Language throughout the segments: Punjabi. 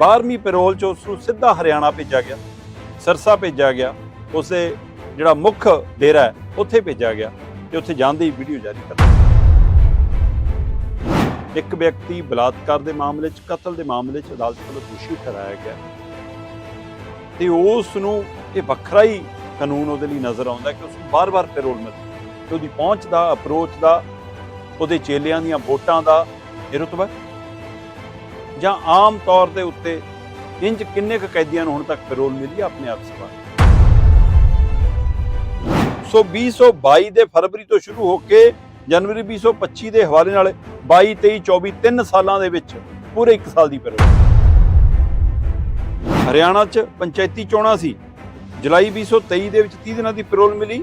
12ਵੀਂ ਪੈਰੋਲ ਚ ਉਸ ਨੂੰ ਸਿੱਧਾ ਹਰਿਆਣਾ ਭੇਜਿਆ ਗਿਆ। ਸਰਸਾ ਭੇਜਿਆ ਗਿਆ। ਉਸੇ ਜਿਹੜਾ ਮੁੱਖ ਡੇਰਾ ਹੈ, ਉੱਥੇ ਭੇਜਿਆ ਗਿਆ ਤੇ ਉੱਥੇ ਜਾਂਦੇ ਹੀ ਵੀਡੀਓ ਜਾਰੀ ਕਰ ਦਿੱਤੀ। ਇੱਕ ਵਿਅਕਤੀ ਬਲਾਤਕਾਰ ਦੇ ਮਾਮਲੇ 'ਚ, ਕਤਲ ਦੇ ਮਾਮਲੇ 'ਚ ਅਦਾਲਤ ਵੱਲੋਂ ਦੋਸ਼ੀ ਠਹਿਰਾਇਆ ਗਿਆ। ਤੇ ਉਸ ਨੂੰ ਇਹ ਵੱਖਰਾ ਹੀ ਕਾਨੂੰਨ ਉਹਦੇ ਲਈ ਨਜ਼ਰ ਆਉਂਦਾ ਕਿ ਉਸ ਨੂੰ ਬਾਰ-ਬਾਰ ਪੈਰੋਲ ਮਿਲਦੀ ਤੇ ਉਹਦੀ ਪਹੁੰਚ ਦਾ, ਅਪਰੋਚ ਦਾ, ਉਹਦੇ ਚੇਲਿਆਂ ਦੀਆਂ ਵੋਟਾਂ ਦਾ ਇਹ ਰੁਤਬਾ ਜਾਂ ਆਮ ਤੌਰ ਦੇ ਉੱਤੇ ਇੰਜ ਕਿੰਨੇ ਕੁ ਕੈਦੀਆਂ ਨੂੰ ਹੁਣ ਤੱਕ ਪੈਰੋਲ ਮਿਲੀ ਆਪਣੇ ਆਪ ਸਵਾਲ ਸੋ 2022 ਦੇ ਫਰਵਰੀ ਤੋਂ ਸ਼ੁਰੂ ਹੋ ਕੇ ਜਨਵਰੀ 2025 ਦੇ ਹਵਾਲੇ ਨਾਲ 22 23 24 ਤਿੰਨ ਸਾਲਾਂ ਦੇ ਵਿੱਚ ਪੂਰੇ 1 ਸਾਲ ਦੀ ਪੈਰੋਲ ਹਰਿਆਣਾ 'ਚ ਪੰਚਾਇਤੀ ਚੋਣਾਂ ਸੀ। ਜੁਲਾਈ 2023 ਦੇ ਵਿੱਚ 30 ਦਿਨਾਂ ਦੀ ਪੈਰੋਲ ਮਿਲੀ।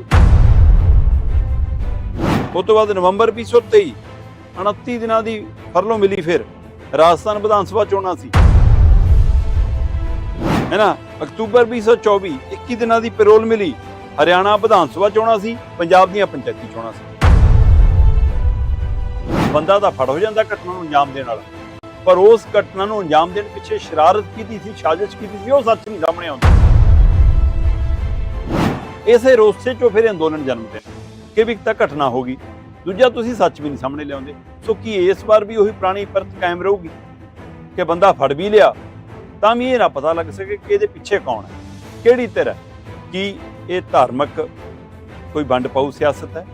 ਉਸ ਤੋਂ ਬਾਅਦ ਨਵੰਬਰ 2023 29 ਦਿਨਾਂ ਦੀ ਫਰਲੋ ਮਿਲੀ ਫਿਰ। ਰਾਜਸਥਾਨ ਵਿਧਾਨ ਸਭਾ ਚੋਣਾਂ ਸੀ। ਹੈ ਨਾ? ਅਕਤੂਬਰ 2024 21 ਦਿਨਾਂ ਦੀ ਪੈਰੋਲ ਮਿਲੀ। ਹਰਿਆਣਾ ਵਿਧਾਨ ਸਭਾ ਚੋਣਾਂ ਸੀ, ਪੰਜਾਬ ਦੀਆਂ ਪੰਚਾਇਤੀ ਚੋਣਾਂ ਸੀ। ਬੰਦਾ ਤਾਂ ਫੜ ਹੋ ਜਾਂਦਾ ਘਟਨਾ ਨੂੰ ਅੰਜਾਮ ਦੇਣ ਵਾਲਾ ਪਰ ਉਸ ਘਟਨਾ ਨੂੰ ਅੰਜਾਮ ਦੇਣ ਪਿੱਛੇ ਸ਼ਰਾਰਤ ਕੀਤੀ ਸੀ, ਸਾਜ਼ਿਸ਼ ਕੀਤੀ ਸੀ, ਉਹ ਸੱਚ ਨਹੀਂ ਸਾਹਮਣੇ ਆਉਂਦਾ। ਇਸੇ ਰੋਸੇ ਚੋਂ ਫਿਰ ਅੰਦੋਲਨ ਜਨਮ ਲਿਆ। ਕਿ ਵੀ ਇੱਕ ਤਾਂ ਘਟਨਾ ਹੋ ਗਈ। ਦੂਜਾ ਤੁਸੀਂ ਸੱਚ ਵੀ ਨਹੀਂ ਸਾਹਮਣੇ ਲਿਆਉਂਦੇ। ਸੋ ਕੀ ਇਸ ਵਾਰ ਵੀ ਉਹੀ ਪੁਰਾਣੀ ਪਰਤ ਕਾਇਮ ਰਹੂਗੀ? ਕਿ ਬੰਦਾ ਫੜ ਵੀ ਲਿਆ, ਤਾਂ ਵੀ ਇਹ ਨਾ ਪਤਾ ਲੱਗ ਸਕੇ ਕਿ ਇਹਦੇ ਪਿੱਛੇ ਕੌਣ ਹੈ। ਕਿਹੜੀ ਧਿਰ ਹੈ? ਕੀ ਇਹ ਧਾਰਮਿਕ ਕੋਈ ਵੰਡ ਪਾਉ ਸਿਆਸਤ ਹੈ?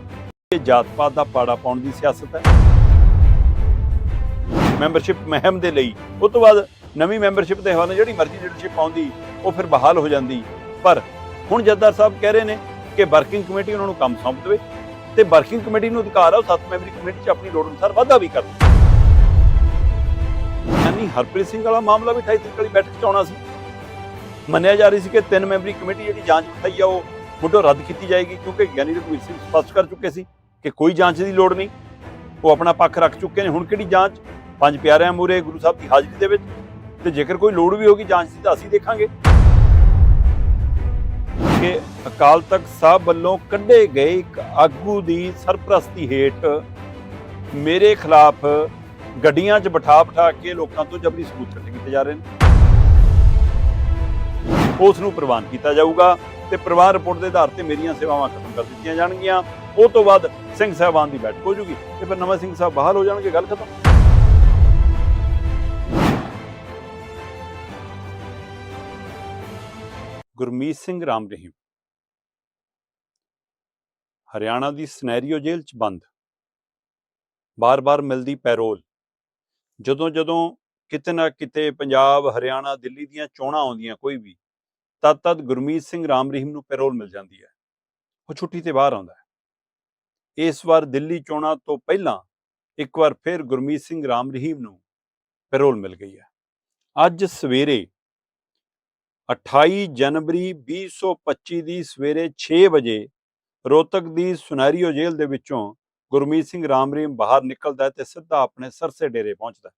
ਇਹ ਜਾਤ ਪਾਤ ਦਾ ਪਾੜਾ ਪਾਉਣ ਦੀ ਸਿਆਸਤ ਹੈ? ਮੈਂਬਰਸ਼ਿਪ ਮਹਿਮ ਦੇ ਲਈ ਉਸ ਤੋਂ ਬਾਅਦ ਨਵੀਂ ਮੈਂਬਰਸ਼ਿਪ ਦੇ ਹਵਾਲੇ ਜਿਹੜੀ ਮਰਜ਼ੀ ਲੀਡਰਸ਼ਿਪ ਆਉਂਦੀ, ਉਹ ਫਿਰ ਬਹਾਲ ਹੋ ਜਾਂਦੀ। ਪਰ ਹੁਣ ਜੱਦਾਰ ਸਾਹਿਬ ਕਹਿ ਰਹੇ ਨੇ ਕਿ ਵਰਕਿੰਗ ਕਮੇਟੀ ਉਹਨਾਂ ਨੂੰ ਕੰਮ ਸੌਂਪ ਦੇਵੇ। ਤੇ ਵਰਕਿੰਗ ਕਮੇਟੀ ਨੂੰ ਅਧਿਕਾਰ ਆ, ਉਹ ਸੱਤ ਮੈਂਬਰੀ ਕਮੇਟੀ 'ਚ ਆਪਣੀ ਲੋੜ ਅਨੁਸਾਰ ਵਾਧਾ ਵੀ ਕਰ ਦੇ ਯਾਨੀ ਹਰਪ੍ਰੀਤ ਸਿੰਘ ਵਾਲਾ ਮਾਮਲਾ ਵੀ 28 ਤਰੀਕ ਵਾਲੀ ਬੈਠਕ 'ਚ ਆਉਣਾ ਸੀ। ਮੰਨਿਆ ਜਾ ਰਹੀ ਸੀ ਕਿ ਤਿੰਨ ਮੈਂਬਰੀ ਕਮੇਟੀ ਜਿਹੜੀ ਜਾਂਚ ਬਿਠਾਈ ਆ, ਉਹ ਮੁੱਢੋਂ ਰੱਦ ਕੀਤੀ ਜਾਏਗੀ ਕਿਉਂਕਿ ਗਿਆਨੀ ਰਘਵੀਰ ਸਿੰਘ ਸਪਸ਼ਟ ਕਰ ਚੁੱਕੇ ਸੀ ਕਿ ਕੋਈ ਜਾਂਚ ਦੀ ਲੋੜ ਨਹੀਂ। ਉਹ ਆਪਣਾ ਪੱਖ ਰੱਖ ਚੁੱਕੇ ਨੇ। ਹੁਣ ਕਿਹੜੀ ਜਾਂਚ? ਪੰਜ ਪਿਆਰਿਆਂ ਮੂਰੇ ਗੁਰੂ ਸਾਹਿਬ ਦੀ ਹਾਜ਼ਰੀ ਦੇ ਵਿੱਚ। ਤੇ ਜੇਕਰ ਕੋਈ ਲੋੜ ਵੀ ਹੋਗੀ ਜਾਂਚ ਦੀ ਤਾਂ ਅਸੀਂ ਦੇਖਾਂਗੇ। ਕਿ ਅਕਾਲ ਤਖਤ ਸਾਹਿਬ ਵੱਲੋਂ ਕੱਢੇ ਗਏ ਇੱਕ ਆਗੂ ਦੀ ਸਰਪ੍ਰਸਤੀ ਹੇਠ ਮੇਰੇ ਖਿਲਾਫ ਗੱਡੀਆਂ 'ਚ ਬਿਠਾ ਬਿਠਾ ਕੇ ਲੋਕਾਂ ਤੋਂ ਜਬਰੀ ਸਬੂਤ ਇਕੱਠੇ ਕੀਤੇ ਜਾ ਰਹੇ ਨੇ। ਉਸ ਨੂੰ ਪ੍ਰਵਾਨ ਕੀਤਾ ਜਾਊਗਾ ਤੇ ਪ੍ਰਵਾਨ ਰਿਪੋਰਟ ਦੇ ਆਧਾਰ ਤੇ ਮੇਰੀਆਂ ਸੇਵਾਵਾਂ ਖਤਮ ਕਰ ਦਿੱਤੀਆਂ ਜਾਣਗੀਆਂ। ਉਹ ਤੋਂ ਬਾਅਦ ਸਿੰਘ ਸਾਹਿਬਾਨ ਦੀ ਬੈਠਕ ਹੋ ਜੂਗੀ ਤੇ ਫਿਰ ਨਵਾਂ ਸਿੰਘ ਸਾਹਿਬ ਬਹਾਲ ਹੋ ਜਾਣਗੇ, ਗੱਲ ਖਤਮ। ਗੁਰਮੀਤ ਸਿੰਘ ਰਾਮ ਰਹੀਮ ਹਰਿਆਣਾ ਦੀ ਸਨੈਰੀਓ ਜੇਲ੍ਹ 'ਚ ਬੰਦ। ਬਾਰ-ਬਾਰ ਮਿਲਦੀ ਪੈਰੋਲ। ਜਦੋਂ ਜਦੋਂ ਕਿਤੇ ਨਾ ਕਿਤੇ ਪੰਜਾਬ, ਹਰਿਆਣਾ, ਦਿੱਲੀ ਦੀਆਂ ਚੋਣਾਂ ਆਉਂਦੀਆਂ ਕੋਈ ਵੀ ਤਦ ਤਦ ਗੁਰਮੀਤ ਸਿੰਘ ਰਾਮ ਰਹੀਮ ਨੂੰ ਪੈਰੋਲ ਮਿਲ ਜਾਂਦੀ ਹੈ। ਉਹ ਛੁੱਟੀ ਤੇ ਬਾਹਰ ਆਉਂਦਾ ਹੈ। ਇਸ ਵਾਰ ਦਿੱਲੀ ਚੋਣਾਂ ਤੋਂ ਪਹਿਲਾਂ ਇੱਕ ਵਾਰ ਫਿਰ ਗੁਰਮੀਤ ਸਿੰਘ ਰਾਮ ਰਹੀਮ ਨੂੰ ਪੈਰੋਲ ਮਿਲ ਗਈ ਹੈ। ਅੱਜ ਸਵੇਰੇ 28 ਜਨਵਰੀ 2025 ਦੀ ਸਵੇਰੇ 6 ਵਜੇ ਰੋਹਤਕ ਦੀ ਸੁਨਹਿਰੀਓ ਜੇਲ੍ਹ ਦੇ ਵਿੱਚੋਂ ਗੁਰਮੀਤ ਸਿੰਘ ਰਾਮ ਰਹੀਮ ਬਾਹਰ ਨਿਕਲਦਾ ਹੈ ਤੇ ਸਿੱਧਾ ਆਪਣੇ ਸਰਸੇ ਡੇਰੇ ਪਹੁੰਚਦਾ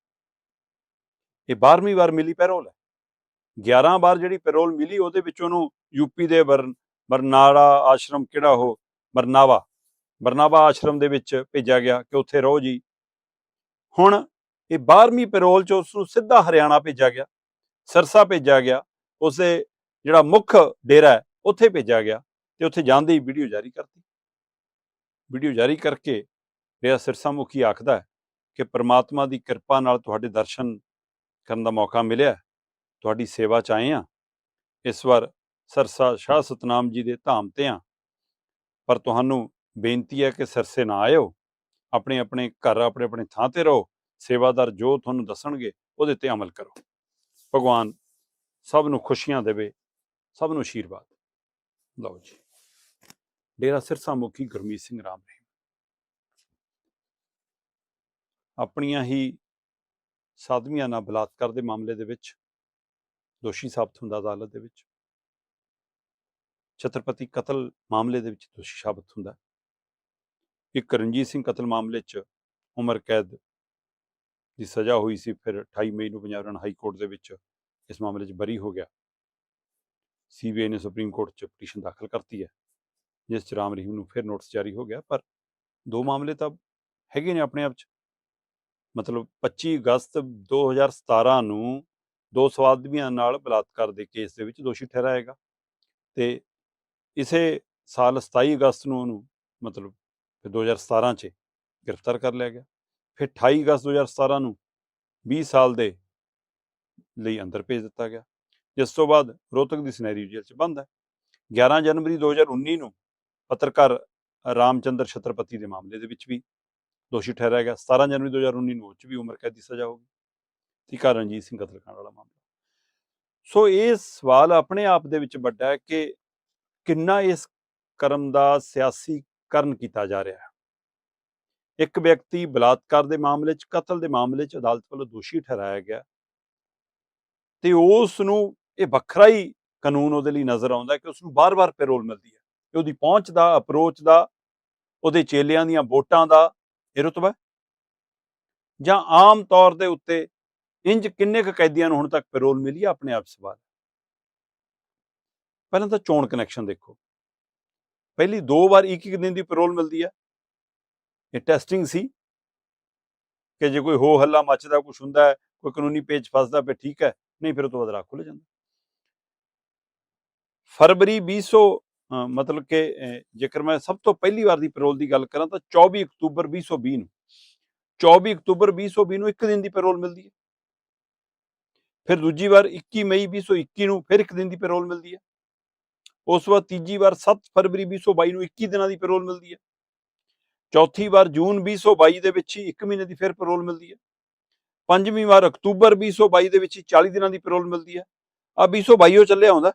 ਇਹ 12ਵੀਂ ਵਾਰ ਮਿਲੀ ਪੈਰੋਲ ਹੈ। 11 ਵਾਰ ਜਿਹੜੀ ਪੈਰੋਲ ਮਿਲੀ ਉਹਦੇ ਵਿੱਚ ਉਹਨੂੰ ਯੂਪੀ ਦੇ ਬਰਨ ਬਰਨਾਲਾ ਆਸ਼ਰਮ ਕਿਹੜਾ ਉਹ? ਬਰਨਾਵਾ। ਬਰਨਾਵਾ ਆਸ਼ਰਮ ਦੇ ਵਿੱਚ ਭੇਜਿਆ ਗਿਆ ਕਿ ਉੱਥੇ ਰਹੋ ਜੀ। ਹੁਣ ਇਹ 12ਵੀਂ ਪੈਰੋਲ ਚ ਉਸ ਨੂੰ ਸਿੱਧਾ ਹਰਿਆਣਾ ਭੇਜਿਆ ਗਿਆ। ਸਰਸਾ ਭੇਜਿਆ ਗਿਆ। ਉਸਦੇ ਜਿਹੜਾ ਮੁੱਖ ਡੇਰਾ ਹੈ, ਉੱਥੇ ਭੇਜਿਆ ਗਿਆ ਤੇ ਉੱਥੇ ਜਾਂਦੇ ਹੀ ਵੀਡੀਓ ਜਾਰੀ ਕਰਤੀ। ਵੀਡੀਓ ਜਾਰੀ ਕਰਕੇ ਰਿਹਾ ਸਿਰਸਾ ਮੁਖੀ ਆਖਦਾ ਹੈ ਕਿ ਪ੍ਰਮਾਤਮਾ ਦੀ ਕਿਰਪਾ ਨਾਲ ਤੁਹਾਡੇ ਦਰਸ਼ਨ ਕਰਨ ਦਾ ਮੌਕਾ ਮਿਲਿਆ ਤੁਹਾਡੀ ਸੇਵਾ ਚ ਆਏ ਆ ਇਸ ਵਾਰ ਸਰਸਾ ਸ਼ਾਹ ਸਤਨਾਮ ਜੀ ਦੇ ਧਾਮ ਤੇ ਆ ਪਰ ਤੁਹਾਨੂੰ ਬੇਨਤੀ ਹੈ ਕਿ ਸਰਸੇ ਨਾ ਆਇਓ। ਆਪਣੇ ਆਪਣੇ ਘਰ, ਆਪਣੇ ਆਪਣੇ ਥਾਂ ਤੇ ਰਹੋ। ਸੇਵਾਦਾਰ ਜੋ ਤੁਹਾਨੂੰ ਦੱਸਣਗੇ, ਉਹਦੇ ਤੇ ਅਮਲ ਕਰੋ। ਭਗਵਾਨ ਸਭ ਨੂੰ ਖੁਸ਼ੀਆਂ ਦੇਵੇ, ਸਭ ਨੂੰ ਆਸ਼ੀਰਵਾਦ ਲਓ ਜੀ। ਡੇਰਾ ਸਿਰਸਾ ਮੁਖੀ ਗੁਰਮੀਤ ਸਿੰਘ ਰਾਮ ਰਹੀਮ ਆਪਣੀਆਂ ਹੀ ਸਾਧਵੀਆਂ ਨਾਲ ਬਲਾਤਕਾਰ ਦੇ ਮਾਮਲੇ ਦੇ ਵਿੱਚ, ਦੋਸ਼ੀ ਸਾਬਤ ਹੁੰਦਾ ਅਦਾਲਤ ਦੇ ਵਿੱਚ, ਛਤਰਪਤੀ ਕਤਲ ਮਾਮਲੇ ਦੇ ਵਿੱਚ ਦੋਸ਼ੀ ਸਾਬਤ ਹੁੰਦਾ। ਇੱਕ ਰਣਜੀਤ ਸਿੰਘ ਕਤਲ ਮਾਮਲੇ 'ਚ ਉਮਰ ਕੈਦ ਦੀ ਸਜ਼ਾ ਹੋਈ ਸੀ, ਫਿਰ 28 ਮਈ ਨੂੰ ਪੰਜਾਬ ਹਰਿਆਣਾ ਹਾਈ ਕੋਰਟ ਦੇ ਵਿੱਚ ਇਸ ਮਾਮਲੇ 'ਚ ਬਰੀ ਹੋ ਗਿਆ ਸੀਬੀਆਈ ਨੇ ਸੁਪਰੀਮ ਕੋਰਟ 'ਚ ਪਟੀਸ਼ਨ ਦਾਖਲ ਕਰਤੀ ਹੈ ਜਿਸ 'ਚ ਰਾਮ ਰਹੀਮ ਨੂੰ ਫਿਰ ਨੋਟਿਸ ਜਾਰੀ ਹੋ ਗਿਆ ਪਰ ਦੋ ਮਾਮਲੇ ਤਾਂ ਹੈਗੇ ਨੇ ਆਪਣੇ ਆਪ 'ਚ ਮਤਲਬ 25 ਅਗਸਤ 2017 ਨੂੰ ਦੋ ਸਵਾਦਮੀਆਂ ਨਾਲ ਬਲਾਤਕਾਰ ਦੇ ਕੇਸ ਦੇ ਵਿੱਚ ਦੋਸ਼ੀ ਠਹਿਰਾਏਗਾ ਤੇ ਇਸੇ ਸਾਲ 27 ਅਗਸਤ ਨੂੰ ਉਹਨੂੰ ਮਤਲਬ ਫਿਰ 2017 ਚ ਗ੍ਰਿਫਤਾਰ ਕਰ ਲਿਆ ਗਿਆ ਫਿਰ 28 ਅਗਸਤ 2017 ਨੂੰ 20 ਸਾਲ ਦੇ ਲਈ ਅੰਦਰ ਭੇਜ ਦਿੱਤਾ ਗਿਆ। ਜਿਸ ਤੋਂ ਬਾਅਦ ਰੋਹਤਕ ਦੀ ਸੁਨਹਿਰੀ ਜੇਲ੍ਹ 'ਚ ਬੰਦ ਹੈ। 11 ਜਨਵਰੀ 2019 ਨੂੰ ਪੱਤਰਕਾਰ ਰਾਮਚੰਦਰ ਛਤਰਪਤੀ ਦੇ ਮਾਮਲੇ ਦੇ ਵਿੱਚ ਵੀ ਦੋਸ਼ੀ ਠਹਿਰਾਇਆ ਗਿਆ। 17 ਜਨਵਰੀ 2019 ਨੂੰ ਉਹ 'ਚ ਵੀ ਉਮਰ ਕੈਦ ਦੀ ਸਜ਼ਾ ਹੋ ਗਈ। ਤੀਕਾ ਰਣਜੀਤ ਸਿੰਘ ਕਤਲकांड ਵਾਲਾ ਮਾਮਲਾ। ਸੋ ਇਹ ਸਵਾਲ ਆਪਣੇ ਆਪ ਦੇ ਵਿੱਚ ਵੱਡਾ ਹੈ ਕਿ ਕਿੰਨਾ ਇਸ ਕਰਮ ਦਾ ਸਿਆਸੀਕਰਨ ਕੀਤਾ ਜਾ ਰਿਹਾ ਹੈ। ਇੱਕ ਵਿਅਕਤੀ ਬਲਾਤਕਾਰ ਦੇ ਮਾਮਲੇ 'ਚ, ਕਤਲ ਦੇ ਮਾਮਲੇ 'ਚ ਅਦਾਲਤ ਵੱਲੋਂ ਦੋਸ਼ੀ ਠਹਿਰਾਇਆ ਗਿਆ। ਤੇ ਉਸ ਨੂੰ ਇਹ ਵੱਖਰਾ ਹੀ ਕਾਨੂੰਨ ਉਹਦੇ ਲਈ ਨਜ਼ਰ ਆਉਂਦਾ ਕਿ ਉਸ ਨੂੰ ਬਾਰ-ਬਾਰ ਪੈਰੋਲ ਮਿਲਦੀ ਹੈ ਇਹ ਉਹਦੀ ਪਹੁੰਚ ਦਾ ਅਪਰੋਚ ਦਾ, ਉਹਦੇ ਚੇਲਿਆਂ ਦੀਆਂ ਵੋਟਾਂ ਦਾ, ਇਹ ਰੁਤਬਾ ਜਾਂ ਆਮ ਤੌਰ ਦੇ ਉੱਤੇ ਇੰਜ ਕਿੰਨੇ ਕੁ ਕੈਦੀਆਂ ਨੂੰ ਹੁਣ ਤੱਕ ਪੈਰੋਲ ਮਿਲੀ ਹੈ ਆਪਣੇ ਆਪ ਸਵਾਲ? ਪਹਿਲਾਂ ਤਾਂ ਚੋਣ ਕਨੈਕਸ਼ਨ ਦੇਖੋ। ਪਹਿਲੀ ਦੋ ਵਾਰ ਇੱਕ ਇੱਕ ਦਿਨ ਦੀ ਪੈਰੋਲ ਮਿਲਦੀ ਹੈ। ਇਹ ਟੈਸਟਿੰਗ ਸੀ ਕਿ ਜੇ ਕੋਈ ਹੋ ਹੱਲਾ ਮੱਚਦਾ ਕੁਝ ਹੁੰਦਾ ਹੈ, ਕੋਈ ਕਾਨੂੰਨੀ ਪੇਚ ਫਸਦਾ, ਫਿਰ ਠੀਕ ਹੈ। ਨਹੀਂ ਫਿਰ ਉਹ ਤੋਂ ਬਾਅਦ ਰਾਹ ਖੁੱਲ ਜਾਂਦਾ ਫਰਵਰੀ 200 ਅ, ਮਤਲਬ ਕਿ ਜੇਕਰ ਮੈਂ ਸਭ ਤੋਂ ਪਹਿਲੀ ਵਾਰ ਦੀ ਪੈਰੋਲ ਦੀ ਗੱਲ ਕਰਾਂ ਤਾਂ 24 ਅਕਤੂਬਰ 2020 ਨੂੰ। 24 ਅਕਤੂਬਰ 2020 ਨੂੰ ਇੱਕ ਦਿਨ ਦੀ ਪੈਰੋਲ ਮਿਲਦੀ ਹੈ। ਫਿਰ ਦੂਜੀ ਵਾਰ 21 ਮਈ 2021 ਨੂੰ ਫਿਰ ਇੱਕ ਦਿਨ ਦੀ ਪੈਰੋਲ ਮਿਲਦੀ ਹੈ। ਉਸ ਤੋਂ ਬਾਅਦ ਤੀਜੀ ਵਾਰ 7 ਫਰਵਰੀ 2022 ਨੂੰ 21 ਦਿਨਾਂ ਦੀ ਪੈਰੋਲ ਮਿਲਦੀ ਹੈ। ਚੌਥੀ ਵਾਰ ਜੂਨ 2022 ਦੇ ਵਿੱਚ ਹੀ 1 ਮਹੀਨੇ ਦੀ ਫਿਰ ਪੈਰੋਲ ਮਿਲਦੀ ਹੈ। ਪੰਜਵੀਂ ਵਾਰ ਅਕਤੂਬਰ 2022 ਦੇ ਵਿੱਚ ਹੀ 40 ਦਿਨਾਂ ਦੀ ਪੈਰੋਲ ਮਿਲਦੀ ਹੈ। ਆ 2022 ਉਹ ਚੱਲਿਆ ਆਉਂਦਾ।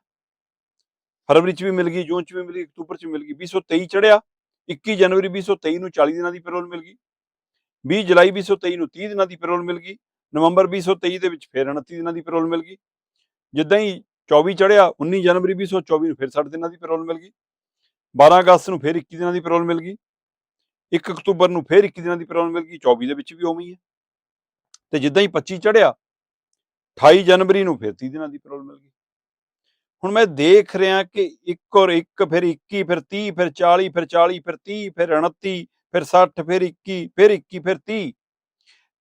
ਫਰਵਰੀ ਚ ਵੀ ਮਿਲ ਗਈ, ਜੂਨ ਚ ਵੀ ਮਿਲ ਗਈ, ਅਕਤੂਬਰ ਚ ਮਿਲ ਗਈ। 2023 ਚੜਿਆ 21 ਜਨਵਰੀ 2023 ਨੂੰ 40 ਦਿਨਾਂ ਦੀ ਪੈਰੋਲ ਮਿਲ ਗਈ। 20 ਜੁਲਾਈ 2023 ਨੂੰ 30 ਦਿਨਾਂ ਦੀ ਪੈਰੋਲ ਮਿਲ ਗਈ। ਨਵੰਬਰ 2023 ਦੇ ਵਿੱਚ ਫਿਰ 29 ਦਿਨਾਂ ਦੀ ਪੈਰੋਲ ਮਿਲ ਗਈ। ਜਿੱਦਾਂ ਹੀ 24 ਚੜਿਆ 19 ਜਨਵਰੀ 2024 ਨੂੰ ਫਿਰ 60 ਦਿਨਾਂ ਦੀ ਪੈਰੋਲ ਮਿਲ ਗਈ। 12 ਅਗਸਤ ਨੂੰ ਫਿਰ 21 ਦਿਨਾਂ ਦੀ ਪੈਰੋਲ ਮਿਲ ਗਈ। 1 ਅਕਤੂਬਰ ਨੂੰ ਫਿਰ 21 ਦਿਨਾਂ ਦੀ ਪੈਰੋਲ ਮਿਲ ਗਈ। 24 ਦੇ ਵਿੱਚ ਵੀ ਉਵੇਂ ਹੀ ਹੈ। ਤੇ ਜਿੱਦਾਂ ਹੀ 25 ਚੜਿਆ 28 ਜਨਵਰੀ ਨੂੰ ਫਿਰ 30 ਦਿਨਾਂ ਦੀ ਪੈਰੋਲ ਮਿਲ ਗਈ। ਹੁਣ ਮੈਂ ਦੇਖ ਰਿਹਾ ਕਿ ਇੱਕ ਔਰ ਇੱਕ, ਫਿਰ 21 ਫਿਰ 30 ਫਿਰ 40 ਫਿਰ 40 ਫਿਰ 30 ਫਿਰ 29 ਫਿਰ 60 ਫਿਰ 21 ਫਿਰ 21 ਫਿਰ 30